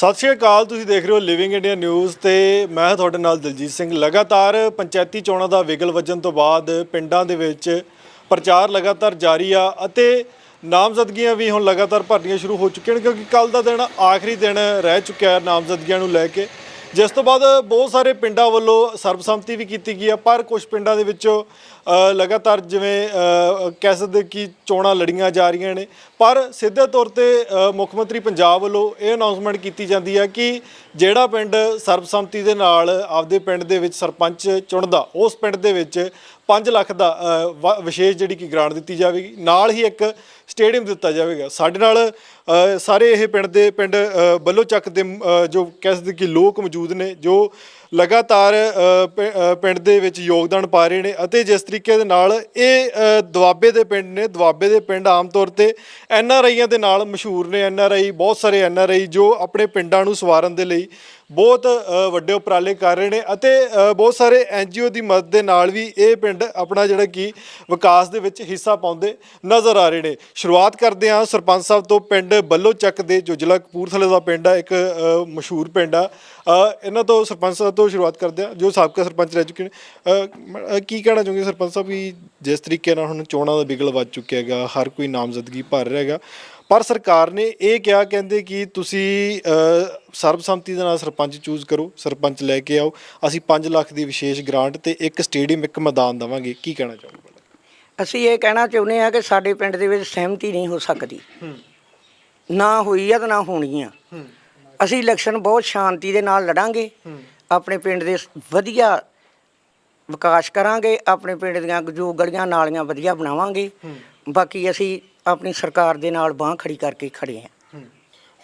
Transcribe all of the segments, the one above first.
ਸਤਿ ਸ਼੍ਰੀ ਅਕਾਲ, ਤੁਸੀਂ ਦੇਖ ਰਹੇ ਹੋ ਲਿਵਿੰਗ ਇੰਡੀਆ ਨਿਊਜ਼ ਤੇ ਮੈਂ ਤੁਹਾਡੇ ਨਾਲ ਦਲਜੀਤ ਸਿੰਘ। ਲਗਾਤਾਰ ਪੰਚਾਇਤੀ ਚੋਣਾਂ ਦਾ ਵਿਗਲ ਵੱਜਣ ਤੋਂ ਬਾਅਦ ਪਿੰਡਾਂ ਦੇ ਵਿੱਚ ਪ੍ਰਚਾਰ ਲਗਾਤਾਰ ਜਾਰੀ ਆ ਅਤੇ ਨਾਮਜ਼ਦਗੀਆਂ ਵੀ ਹੁਣ ਲਗਾਤਾਰ ਭਰਨੀਆਂ ਸ਼ੁਰੂ ਹੋ ਚੁੱਕੀਆਂ ਨੇ ਕਿਉਂਕਿ ਕੱਲ ਦਾ ਦਿਨ ਆਖਰੀ ਦਿਨ ਰਹਿ ਚੁੱਕਿਆ ਹੈ ਨਾਮਜ਼ਦਗੀਆਂ ਨੂੰ ਲੈ ਕੇ। ਜਿਸ ਤੋਂ ਬਾਅਦ ਬਹੁਤ ਸਾਰੇ ਪਿੰਡਾਂ ਵੱਲੋਂ ਸਰਬਸੰਮਤੀ ਵੀ ਕੀਤੀ ਗਈ ਆ ਪਰ ਕੁਝ ਪਿੰਡਾਂ ਦੇ ਵਿੱਚੋਂ ਲਗਾਤਾਰ ਜਿਵੇਂ ਕਹਿ ਸਕਦੇ ਕਿ ਚੋਣਾਂ ਲੜੀਆਂ ਜਾ ਰਹੀਆਂ ਨੇ, ਪਰ ਸਿੱਧੇ ਤੌਰ ਤੇ ਮੁੱਖ ਮੰਤਰੀ ਪੰਜਾਬ ਵੱਲੋਂ ਇਹ ਅਨਾਉਂਸਮੈਂਟ ਕੀਤੀ ਜਾਂਦੀ ਹੈ ਕਿ ਜਿਹੜਾ ਪਿੰਡ ਸਰਬਸੰਮਤੀ ਦੇ ਨਾਲ ਆਪਦੇ ਪਿੰਡ ਦੇ ਵਿੱਚ ਸਰਪੰਚ ਚੁਣਦਾ, ਉਸ ਪਿੰਡ ਦੇ ਵਿੱਚ 5 ਲੱਖ ਦਾ ਵ- ਵਿਸ਼ੇਸ਼ ਜਿਹੜੀ ਕਿ ਗ੍ਰਾਂਟ ਦਿੱਤੀ ਜਾਵੇਗੀ। ਨਾਲ ਹੀ ਇੱਕ ਸਟੇਡੀਅਮ ਦਿੱਤਾ ਜਾਵੇਗਾ। ਸਾਡੇ ਨਾਲ ਸਾਰੇ ਇਹ ਪਿੰਡ ਦੇ ਪਿੰਡ ਅ, ਬੱਲੋ ਚੱਕ ਦੇ ਜੋ ਕਹਿ ਸਕਦੇ ਕਿ ਲੋਕ ਮੌਜੂਦ ਨੇ ਜੋ ਲਗਾਤਾਰ ਅ, ਪਿੰਡ ਦੇ ਵਿੱਚ ਯੋਗਦਾਨ ਪਾ ਰਹੇ ਨੇ ਅਤੇ ਜਿਸ ਤਰੀਕੇ ਦੇ ਨਾਲ ਇਹ ਦੁਆਬੇ ਦੇ ਪਿੰਡ ਨੇ ਦੁਆਬੇ ਦੇ ਪਿੰਡ ਆਮ ਤੌਰ ਤੇ ਐਨ ਆਰ ਆਈਆਂ ਦੇ ਨਾਲ ਮਸ਼ਹੂਰ ਨੇ। ਐਨ ਆਰ ਆਈ ਬਹੁਤ ਸਾਰੇ ਐਨ ਆਰ ਆਈ ਜੋ ਆਪਣੇ ਪਿੰਡਾਂ ਨੂੰ ਸਵਾਰਨ ਦੇ ਲਈ ਬਹੁਤ ਵੱਡੇ ਉਪਰਾਲੇ ਕਰ ਰਹੇ ਨੇ ਅਤੇ ਬਹੁਤ ਸਾਰੇ ਐਨਜੀਓ ਦੀ ਮਦਦ ਦੇ ਨਾਲ ਵੀ ਇਹ ਪਿੰਡ ਆਪਣਾ ਜਿਹੜਾ ਕਿ ਵਿਕਾਸ ਦੇ ਵਿੱਚ ਹਿੱਸਾ ਪਾਉਂਦੇ ਨਜ਼ਰ ਆ ਰਹੇ ਨੇ। ਸ਼ੁਰੂਆਤ ਕਰਦੇ ਹਾਂ ਸਰਪੰਚ ਸਾਹਿਬ ਤੋਂ ਪਿੰਡ ਬੱਲੋ ਚੱਕ ਦੇ ਜੋ ਜ਼ਿਲ੍ਹਾ ਕਪੂਰਥਲੇ ਦਾ ਪਿੰਡ ਆ, ਇੱਕ ਮਸ਼ਹੂਰ ਪਿੰਡ ਆ। ਇਹਨਾਂ ਤੋਂ ਸਰਪੰਚ ਸਾਹਿਬ ਤੋਂ ਸ਼ੁਰੂਆਤ ਕਰਦੇ ਹਾਂ, ਜੋ ਸਾਬਕਾ ਸਰਪੰਚ ਰਹਿ ਚੁੱਕੇ ਨੇ। ਕੀ ਕਹਿਣਾ ਚਾਹੁੰਗੇ ਸਰਪੰਚ ਸਾਹਿਬ ਵੀ ਜਿਸ ਤਰੀਕੇ ਨਾਲ ਹੁਣ ਚੋਣਾਂ ਦਾ ਬਿਗਲ ਵੱਜ ਚੁੱਕਿਆ ਹੈਗਾ, ਹਰ ਕੋਈ ਨਾਮਜ਼ਦਗੀ ਭਰ ਰਿਹਾ ਹੈਗਾ ਪਰ ਸਰਕਾਰ ਨੇ ਇਹ ਕਿਹਾ, ਕਹਿੰਦੇ ਕਿ ਤੁਸੀਂ ਸਰਬਸੰਮਤੀ ਦੇ ਨਾਲ ਸਰਪੰਚ ਚੂਜ਼ ਕਰੋ, ਸਰਪੰਚ ਲੈ ਕੇ ਆਓ। ਅਸੀਂ 5 ਲੱਖ ਦੀ ਵਿਸ਼ੇਸ਼ ਗ੍ਰਾਂਟ ਤੇ ਇੱਕ ਸਟੇਡੀਅਮ, ਇੱਕ ਮੈਦਾਨ ਦੇਵਾਂਗੇ। ਕੀ ਕਹਿਣਾ ਚਾਹੋਗੇ? ਅਸੀਂ ਇਹ ਕਹਿਣਾ ਚਾਹੁੰਦੇ ਹਾਂ ਕਿ ਸਾਡੇ ਪਿੰਡ ਦੇ ਵਿੱਚ ਸਹਿਮਤੀ ਨਹੀਂ ਹੋ ਸਕਦੀ। ਨਾ ਹੋਈ ਆ ਤੇ ਨਾ ਹੋਣੀ ਆ। ਅਸੀਂ ਇਲੈਕਸ਼ਨ ਬਹੁਤ ਸ਼ਾਂਤੀ ਦੇ ਨਾਲ ਲੜਾਂਗੇ। ਆਪਣੇ ਪਿੰਡ ਦੇ ਵਧੀਆ ਵਿਕਾਸ ਕਰਾਂਗੇ। ਆਪਣੇ ਪਿੰਡ ਦੀਆਂ ਜੋ ਗਲੀਆਂ, ਨਾਲੀਆਂ ਵਧੀਆ ਬਣਾਵਾਂਗੇ। ਬਾਕੀ ਅਸੀਂ ਆਪਣੀ ਸਰਕਾਰ ਦੇ ਨਾਲ ਬਾਹ ਖੜੀ ਕਰਕੇ ਖੜੇ ਹਾਂ।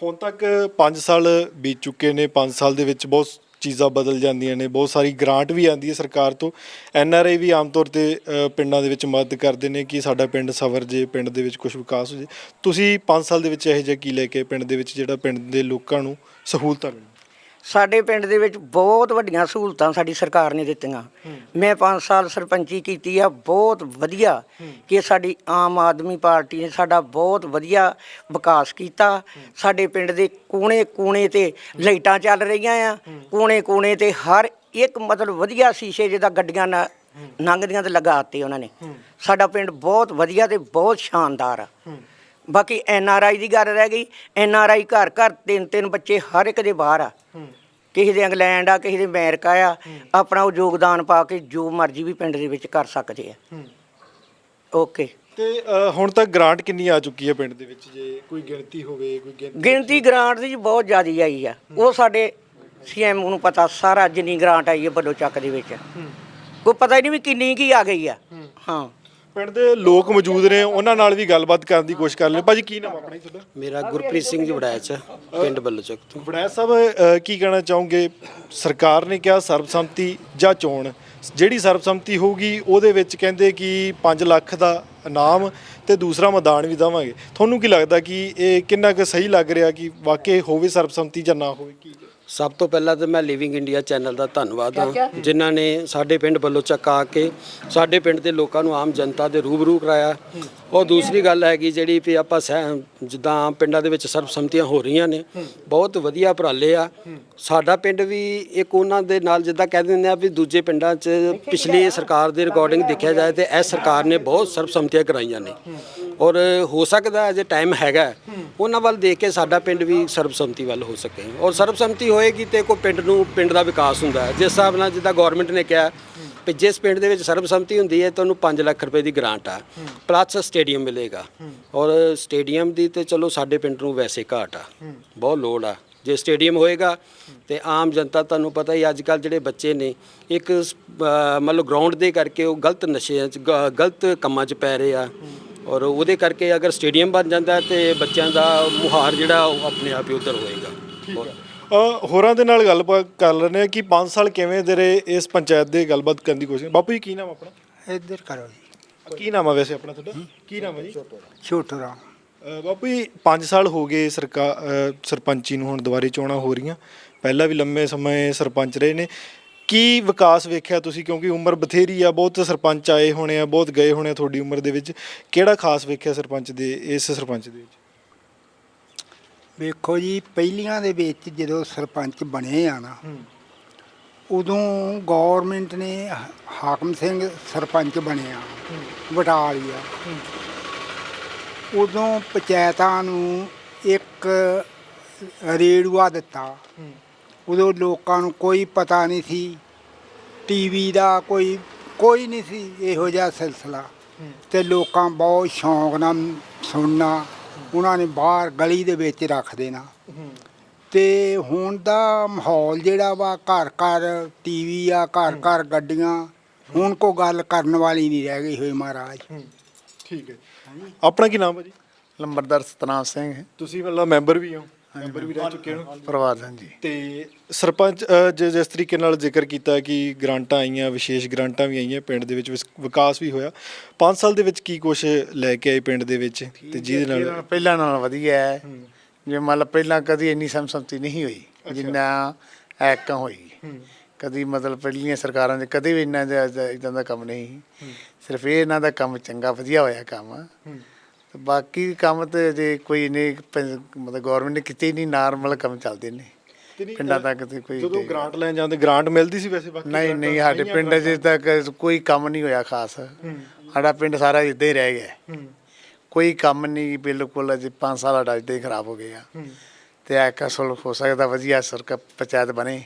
ਹੁਣ ਤੱਕ 5 ਸਾਲ ਬੀਤ ਚੁੱਕੇ ਨੇ 5 ਸਾਲ ਦੇ ਵਿੱਚ ਬਹੁਤ ਚੀਜ਼ਾਂ ਬਦਲ ਜਾਂਦੀਆਂ ਨੇ ਬਹੁਤ ਸਾਰੀ ਗ੍ਰਾਂਟ ਵੀ ਆਉਂਦੀ ਹੈ ਸਰਕਾਰ ਤੋਂ। ਐਨ ਆਰ ਆਈ ਵੀ ਆਮ ਤੌਰ ਤੇ ਅ, ਪਿੰਡਾਂ ਦੇ ਵਿੱਚ ਮਦਦ ਕਰਦੇ ਨੇ ਕਿ ਸਾਡਾ ਪਿੰਡ ਸਵਰ ਜੇ ਪਿੰਡ ਦੇ ਵਿੱਚ ਕੁਝ ਵਿਕਾਸ ਹੋ ਜੇ। ਤੁਸੀਂ 5 ਸਾਲ ਦੇ ਵਿੱਚ ਇਹੋ ਜਿਹਾ ਕੀ ਲੈ ਕੇ ਪਿੰਡ ਦੇ ਵਿੱਚ ਜਿਹੜਾ ਪਿੰਡ ਦੇ ਲੋਕਾਂ ਨੂੰ ਸਹੂਲਤਾਂ ਮਿਲਣ? ਸਾਡੇ ਪਿੰਡ ਦੇ ਵਿੱਚ ਬਹੁਤ ਵੱਡੀਆਂ ਸਹੂਲਤਾਂ ਸਾਡੀ ਸਰਕਾਰ ਨੇ ਦਿੱਤੀਆਂ। ਮੈਂ 5 ਸਾਲ ਸਰਪੰਚੀ ਕੀਤੀ ਆ ਬਹੁਤ ਵਧੀਆ ਕਿ ਸਾਡੀ ਆਮ ਆਦਮੀ ਪਾਰਟੀ ਨੇ ਸਾਡਾ ਬਹੁਤ ਵਧੀਆ ਵਿਕਾਸ ਕੀਤਾ। ਸਾਡੇ ਪਿੰਡ ਦੇ ਕੋਨੇ ਕੋਨੇ ਤੇ ਲਾਈਟਾਂ ਚੱਲ ਰਹੀਆਂ ਆ। ਕੋਨੇ ਕੋਨੇ ਤੇ ਹਰ ਇੱਕ ਮਤਲਬ ਵਧੀਆ ਸ਼ੀਸ਼ੇ ਜਿਹਦਾ ਗੱਡੀਆਂ ਨਾ ਲੰਘਦੀਆਂ ਤੇ ਲਗਾਤੇ ਉਹਨਾਂ ਨੇ। ਸਾਡਾ ਪਿੰਡ ਬਹੁਤ ਵਧੀਆ ਤੇ ਬਹੁਤ ਸ਼ਾਨਦਾਰ ਆ। ਬਾਕੀ ਐਨ ਆਰ ਆਈ ਦੀ ਗੱਲ ਰਹਿ ਗਈ। ਐਨ ਆਰ ਆਈ ਘਰ ਘਰ ਤਿੰਨ ਤਿੰਨ ਬੱਚੇ ਹਰ ਇੱਕ ਦੇ ਬਾਹਰ ਆ। ਕਿਸੇ ਦੇ ਇੰਗਲੈਂਡ ਆ ਕਿਸੇ ਦੇ ਅਮਰੀਕਾ ਆ। ਆਪਣਾ ਉਹ ਯੋਗਦਾਨ ਪਾ ਕੇ ਜੋ ਮਰਜ਼ੀ ਵੀ ਪਿੰਡ ਦੇ ਵਿੱਚ ਕਰ ਸਕਦੇ ਆ। ਓਕੇ। ਤੇ ਅ, ਹੁਣ ਤੱਕ ਗ੍ਰਾਂਟ ਕਿੰਨੀ ਆ ਚੁੱਕੀ ਹੈ ਪਿੰਡ ਦੇ ਵਿੱਚ? ਜੇ ਕੋਈ ਗਿਣਤੀ ਹੋਵੇ ਕੋਈ ਗਿਣਤੀ ਗਿਣਤੀ ਗ੍ਰਾਂਟ ਦੀ ਬਹੁਤ ਜ਼ਿਆਦੀ ਆਈ ਆ। ਉਹ ਸਾਡੇ ਸੀਐਮ ਨੂੰ ਪਤਾ ਸਾਰਾ ਜਿੰਨੀ ਗ੍ਰਾਂਟ ਆਈ ਹੈ ਵੱਡੋ ਚੱਕ ਦੇ ਵਿੱਚ। ਕੋਈ ਪਤਾ ਹੀ ਨਹੀਂ ਵੀ ਕਿੰਨੀ ਕੀ ਆ ਗਈ ਆ। ਹਾਂ। ਪਿੰਡ ਦੇ ਲੋਕ ਮੌਜੂਦ ਨੇ ਉਹਨਾਂ ਨਾਲ ਵੀ ਗੱਲਬਾਤ ਕਰਨ ਦੀ ਕੋਸ਼ਿਸ਼ ਕਰ ਲੈ ਭਾਜੀ ਕੀ ਨਾਮ ਆਪਣਾ ਜੀ ਤੁਹਾਡਾ? ਮੇਰਾ ਗੁਰਪ੍ਰੀਤ ਸਿੰਘ ਜੀ ਵੜੈਚ ਪਿੰਡ ਬੱਲੋਚੱਕ ਤੋਂ। ਵੜੈਚ ਸਾਹਿਬ ਅ, ਕੀ ਕਹਿਣਾ ਚਾਹੋਗੇ? ਸਰਕਾਰ ਨੇ ਕਿਹਾ ਸਰਬਸੰਮਤੀ ਜਾਂ ਚੋਣ। ਜਿਹੜੀ ਸਰਬਸੰਮਤੀ ਹੋਊਗੀ ਉਹਦੇ ਵਿੱਚ ਕਹਿੰਦੇ ਕਿ 5 ਲੱਖ ਦਾ ਇਨਾਮ ਤੇ ਦੂਸਰਾ ਮੈਦਾਨ ਵੀ ਦੇਵਾਂਗੇ। ਤੁਹਾਨੂੰ ਕੀ ਲੱਗਦਾ ਕਿ ਇਹ ਕਿੰਨਾ ਕੁ ਸਹੀ ਲੱਗ ਰਿਹਾ ਕਿ ਵਾਕਈ ਹੋਵੇ ਸਰਬਸੰਮਤੀ ਜਾਂ ਨਾ ਹੋਵੇ? ਕੀ ਸਭ ਤੋਂ ਪਹਿਲਾਂ ਤਾਂ ਮੈਂ ਲਿਵਿੰਗ ਇੰਡੀਆ ਚੈਨਲ ਦਾ ਧੰਨਵਾਦ ਹਾਂ ਜਿਨ੍ਹਾਂ ਨੇ ਸਾਡੇ ਪਿੰਡ ਬੱਲੋਚੱਕ ਆ ਕੇ ਸਾਡੇ ਪਿੰਡ ਦੇ ਲੋਕਾਂ ਨੂੰ ਆਮ ਜਨਤਾ ਦੇ ਰੂਬਰੂ ਕਰਾਇਆ। ਉਹ ਦੂਸਰੀ ਗੱਲ ਹੈਗੀ ਜਿਹੜੀ ਵੀ ਆਪਾਂ ਸਹਿ- ਜਿੱਦਾਂ ਪਿੰਡਾਂ ਦੇ ਵਿੱਚ ਸਰਬਸੰਮਤੀਆਂ ਹੋ ਰਹੀਆਂ ਨੇ ਬਹੁਤ ਵਧੀਆ ਉਪਰਾਲੇ ਆ। ਸਾਡਾ ਪਿੰਡ ਵੀ ਇੱਕ ਉਹਨਾਂ ਦੇ ਨਾਲ ਜਿੱਦਾਂ ਕਹਿ ਦਿੰਦੇ ਆ ਵੀ ਦੂਜੇ ਪਿੰਡਾਂ 'ਚ ਪਿਛਲੀ ਸਰਕਾਰ ਦੇ ਰਿਕਾਰਡਿੰਗ ਦੇਖਿਆ ਜਾਏ ਤੇ ਇਹ ਸਰਕਾਰ ਨੇ ਬਹੁਤ ਸਰਬਸੰਮਤੀਆਂ ਕਰਾਈਆਂ ਨੇ। ਔਰ ਹੋ ਸਕਦਾ ਅਜੇ ਟਾਈਮ ਹੈਗਾ ਉਹਨਾਂ ਵੱਲ ਦੇਖ ਕੇ ਸਾਡਾ ਪਿੰਡ ਵੀ ਸਰਬਸੰਮਤੀ ਵੱਲ ਹੋ ਸਕੇ। ਔਰ ਸਰਬਸੰਮਤੀ ਹੋਏਗੀ ਤੇ ਕੋਈ ਪਿੰਡ ਨੂੰ ਪਿੰਡ ਦਾ ਵਿਕਾਸ ਹੁੰਦਾ ਹੈ। ਜਿਸ ਹਿਸਾਬ ਨਾਲ ਜਿੱਦਾਂ ਗਵਰਨਮੈਂਟ ਨੇ ਕਿਹਾ ਵੀ ਜਿਸ ਪਿੰਡ ਦੇ ਵਿੱਚ ਸਰਬਸੰਮਤੀ ਹੁੰਦੀ ਹੈ ਤੁਹਾਨੂੰ 5 ਲੱਖ ਰੁਪਏ ਦੀ ਗ੍ਰਾਂਟ ਆ। ਪਲੱਸ ਸਟੇਡੀਅਮ ਮਿਲੇਗਾ। ਔਰ ਸਟੇਡੀਅਮ ਦੀ ਤੇ ਚਲੋ ਸਾਡੇ ਪਿੰਡ ਨੂੰ ਵੈਸੇ ਘਾਟ ਆ। ਬਹੁਤ ਲੋੜ ਆ। ਜੇ ਸਟੇਡੀਅਮ ਹੋਏਗਾ ਤੇ ਆਮ ਜਨਤਾ ਤੁਹਾਨੂੰ ਪਤਾ ਹੀ ਅੱਜ ਕੱਲ ਜਿਹੜੇ ਬੱਚੇ ਨੇ ਇੱਕ ਮਤਲਬ ਗਰਾਊਂਡ ਦੇ ਕਰਕੇ ਉਹ ਗਲਤ ਨਸ਼ਿਆਂ 'ਚ ਗਲਤ ਕੰਮਾਂ 'ਚ ਪੈ ਰਹੇ ਆ। ਔਰ ਉਹਦੇ ਕਰਕੇ ਅਗਰ ਸਟੇਡੀਅਮ ਬਣ ਜਾਂਦਾ ਤੇ ਬੱਚਿਆਂ ਦਾ ਮੁਹਾਰ ਜਿਹੜਾ ਉਹ ਆਪਣੇ ਆਪ ਹੀ ਉਧਰ ਹੋਏਗਾ। ਹੋਰਾਂ ਦੇ ਨਾਲ ਗੱਲਬਾਤ ਕਰ ਲੈਂਦੇ ਆ ਕਿ 5 ਸਾਲ ਕਿਵੇਂ ਦੇ ਰਹੇ ਇਸ ਪੰਚਾਇਤ ਦੇ ਗੱਲਬਾਤ ਕਰਨ ਦੀ ਕੋਸ਼ਿਸ਼ ਬਾਪੂ ਜੀ ਕੀ ਨਾਮ ਆਪਣਾ? ਇੱਧਰ ਕਰੋ ਜੀ। ਕੀ ਨਾਮ ਆ ਵੈਸੇ ਆਪਣਾ ਤੁਹਾਡਾ? ਕੀ ਨਾਮ ਹੈ ਜੀ? ਛੋਟੂ ਰਾਮ। ਅ, ਬਾਪੂ ਜੀ 5 ਸਾਲ ਹੋ ਗਏ ਸਰਕਾਰ ਸਰਪੰਚੀ ਨੂੰ ਹੁਣ ਦੁਬਾਰੇ ਚੋਣਾਂ ਹੋ ਰਹੀਆਂ। ਪਹਿਲਾਂ ਵੀ ਲੰਮੇ ਸਮੇਂ ਸਰਪੰਚ ਰਹੇ ਨੇ। ਕੀ ਵਿਕਾਸ ਵੇਖਿਆ ਤੁਸੀਂ? ਕਿਉਂਕਿ ਉਮਰ ਬਥੇਰੀ ਆ ਬਹੁਤ ਸਰਪੰਚ ਆਏ ਹੋਣੇ ਆ ਬਹੁਤ ਗਏ ਹੋਣੇ ਆ ਤੁਹਾਡੀ ਉਮਰ ਦੇ ਵਿੱਚ। ਕਿਹੜਾ ਖਾਸ ਵੇਖਿਆ ਸਰਪੰਚ ਦੇ ਇਸ ਸਰਪੰਚ ਦੇ ਵਿੱਚ? ਵੇਖੋ ਜੀ ਪਹਿਲੀਆਂ ਦੇ ਵਿੱਚ ਜਦੋਂ ਸਰਪੰਚ ਬਣੇ ਆ ਨਾ ਉਦੋਂ ਗਵਰਨਮੈਂਟ ਨੇ ਹਾਕਮ ਸਿੰਘ ਸਰਪੰਚ ਬਣਿਆ ਬਟਾਲੀਆ। ਉਦੋਂ ਪੰਚਾਇਤਾਂ ਨੂੰ ਇੱਕ ਰੇੜੂਆ ਦਿੱਤਾ। ਉਦੋਂ ਲੋਕਾਂ ਨੂੰ ਕੋਈ ਪਤਾ ਨਹੀਂ ਸੀ ਟੀਵੀ ਦਾ ਕੋਈ ਕੋਈ ਨਹੀਂ ਸੀ ਇਹੋ ਜਿਹਾ ਸਿਲਸਿਲਾ। ਤੇ ਲੋਕਾਂ ਬਹੁਤ ਸ਼ੌਂਕ ਨਾਲ ਸੁਣਨਾ ਉਹਨਾਂ ਨੇ ਬਾਹਰ ਗਲੀ ਦੇ ਵਿੱਚ ਰੱਖ ਦੇਣਾ। ਤੇ ਹੁਣ ਦਾ ਮਾਹੌਲ ਜਿਹੜਾ ਵਾ ਘਰ ਘਰ ਟੀਵੀ ਆ ਘਰ ਘਰ ਗੱਡੀਆਂ ਹੁਣ ਕੋ ਗੱਲ ਕਰਨ ਵਾਲੀ ਨਹੀਂ ਰਹਿ ਗਈ ਹੋਈ ਮਹਾਰਾਜ। ਠੀਕ ਹੈ। ਆਪਣਾ ਕੀ ਨਾਮ ਹੈ ਜੀ? ਲੰਬਰਦਾਰ ਸਤਨਾਮ ਸਿੰਘ ਤੁਸੀਂ ਮਤਲਬ ਮੈਂਬਰ ਵੀ ਹੋ। ਮੈਂਬਰ ਵੀ ਰਹਿ ਚੁੱਕੇ ਹੋ ਪਰਵਾਦ ਹਾਂਜੀ ਤੇ ਸਰਪੰਚ ਅ, ਜਿ- ਜਿਸ ਤਰੀਕੇ ਨਾਲ ਜ਼ਿਕਰ ਕੀਤਾ ਕਿ ਗ੍ਰਾਂਟਾਂ ਆਈਆਂ ਵਿਸ਼ੇਸ਼ ਗ੍ਰਾਂਟਾਂ ਵੀ ਆਈਆਂ ਪਿੰਡ ਦੇ ਵਿੱਚ ਵਿਸ- ਵਿਕਾਸ ਵੀ ਹੋਇਆ। 5 ਸਾਲ ਦੇ ਵਿੱਚ ਕੀ ਕੁਝ ਲੈ ਕੇ ਆਏ ਪਿੰਡ ਦੇ ਵਿੱਚ ਤੇ ਜਿਹਦੇ ਨਾਲ ਨਾਲ ਪਹਿਲਾਂ ਨਾਲ ਵਧੀਆ ਹੈ। ਜੇ ਮੰਨ ਲਾ ਪਹਿਲਾਂ ਕਦੀ ਇੰਨੀ ਸਮਸਮਤੀ ਨਹੀਂ ਹੋਈ ਜਿੰਨਾ ਐਕਾਂ ਹੋਈ। ਕਦੀ ਮਤਲਬ ਪਹਿਲੀਆਂ ਸਰਕਾਰਾਂ ਦੇ ਕਦੇ ਵੀ ਇੰਨਾ ਇਦਾਂ ਦਾ ਕੰਮ ਨਹੀਂ। ਸਿਰਫ ਇਹ ਇਹਨਾਂ ਦਾ ਕੰਮ ਚੰਗਾ ਵਧੀਆ ਹੋਇਆ ਕੰਮ। ਬਾਕੀ ਕੰਮ ਤੇ ਜੇ ਕੋਈ ਨੇ ਮਤਲਬ ਗਵਰਨਮੈਂਟ ਨੇ ਕੀਤੇ ਹੀ ਨਹੀਂ ਨਾਰਮਲ ਕੰਮ ਚੱਲਦੇ ਨੇ। ਪਿੰਡਾਂ ਤੱਕ ਤੇ ਕੋਈ ਜਦੋਂ ਗ੍ਰਾਂਟ ਲੈਣ ਜਾਂਦੇ ਗ੍ਰਾਂਟ ਮਿਲਦੀ ਸੀ ਵੈਸੇ ਬਾਕੀ ਨਹੀਂ ਨਹੀਂ ਸਾਡੇ ਪਿੰਡ 'ਚ ਤੱਕ ਕੋਈ ਕੰਮ ਨਹੀਂ ਹੋਇਆ ਖਾਸ। ਸਾਡਾ ਪਿੰਡ ਸਾਰਾ ਇੱਦਾਂ ਹੀ ਰਹਿ ਗਿਆ। ਕੋਈ ਕੰਮ ਨਹੀਂ ਬਿਲਕੁਲ ਅਜੇ 5 ਸਾਲ ਸਾਡਾ ਇੱਦਾਂ ਹੀ ਖਰਾਬ ਹੋ ਗਿਆ ਤੇ ਐ ਕਸਲ ਹੋ ਸਕਦਾ ਵਧੀਆ ਸਰਕਾਰ ਪੰਚਾਇਤ ਬਣੇ।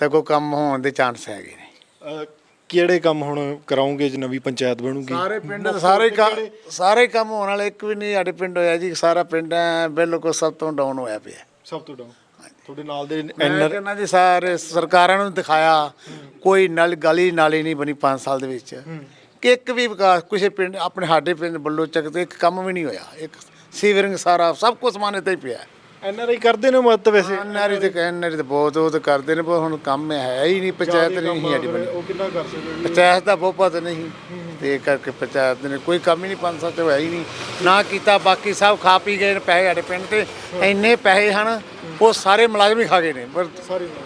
ਤਾਂ ਕੋਈ ਕੰਮ ਹੋਣ ਦੇ ਚਾਂਸ ਹੈਗੇ ਨੇ। ਕਿਹੜੇ ਕੰਮ ਹੁਣ ਕਰਾਉਂਗੇ ਜੇ ਨਵੀਂ ਪੰਚਾਇਤ ਬਣੂਗੀ? ਸਾਰੇ ਪਿੰਡ ਦੇ ਸਾਰੇ ਕੰਮ ਸਾਰੇ ਕੰਮ ਹੋਣ ਵਾਲੇ ਇੱਕ ਵੀ ਨਹੀਂ ਸਾਡੇ ਪਿੰਡ ਹੋਇਆ ਜੀ ਸਾਰਾ ਪਿੰਡ ਐਂ ਬਿਲਕੁਲ ਸਭ ਤੋਂ ਡਾਊਨ ਹੋਇਆ ਪਿਆ। ਸਭ ਤੋਂ ਡਾਊਨ ਤੁਹਾਡੇ ਨਾਲ ਦੇ ਮੈਂ ਐਨਰ ਕਹਿੰਦਾ ਜੀ ਸਾਰੇ ਸਰਕਾਰਾਂ ਨੂੰ ਦਿਖਾਇਆ ਕੋਈ ਨਲ ਗਲੀ ਨਾਲੀ ਨਹੀਂ ਬਣੀ 5 ਸਾਲ ਦੇ ਵਿੱਚ। ਕਿ ਇੱਕ ਵੀ ਵਿਕਾਸ ਕਿਸੇ ਪਿੰਡ ਆਪਣੇ ਸਾਡੇ ਪਿੰਡ ਬੱਲੋ ਚੱਕ ਤੇ ਇੱਕ ਕੰਮ ਵੀ ਨਹੀਂ ਹੋਇਆ। ਇੱਕ ਸੀਵਰਿੰਗ ਸਾਰਾ ਸਭ ਕੁਝ ਸਮਾਨ ਤੇ ਹੀ ਪਿਆ। ਐਨਆਰਆਈ ਕਰਦੇ ਨੇ ਮਦਦ ਵੈਸੇ? ਐਨਆਰਈ ਤੇ ਐਨਆਰਈ ਤੇ ਬਹੁਤ ਉਹ ਤੇ ਕਰਦੇ ਨੇ ਪਰ ਹੁਣ ਕੰਮ ਹੈ ਹੀ ਨਹੀਂ ਪੰਚਾਇਤ ਨਹੀਂ ਸਾਡੀ ਬਣੀ। ਉਹ ਕਿੰਨਾ ਕਰ ਸਕਦੇ ਪੰਚਾਇਤ ਦਾ ਬਹੁਤ ਨਹੀਂ ਤੇ ਇਹ ਕਰਕੇ ਪੰਚਾਇਤ ਨੇ ਕੋਈ ਕੰਮ ਹੀ ਨਹੀਂ ਪੰਜ ਸੱਤ ਹੋਇਆ ਹੀ ਨਹੀਂ। ਨਾ ਕੀਤਾ ਬਾਕੀ ਸਭ ਖਾ ਪੀ ਗਏ ਨੇ ਪੈਸੇ ਸਾਡੇ ਪਿੰਡ ਤੇ ਇੰਨੇ ਪੈਸੇ ਹਨ ਉਹ ਸਾਰੇ ਮੁਲਾਜ਼ਮ ਹੀ ਖਾ ਗਏ ਨੇ ਪਰ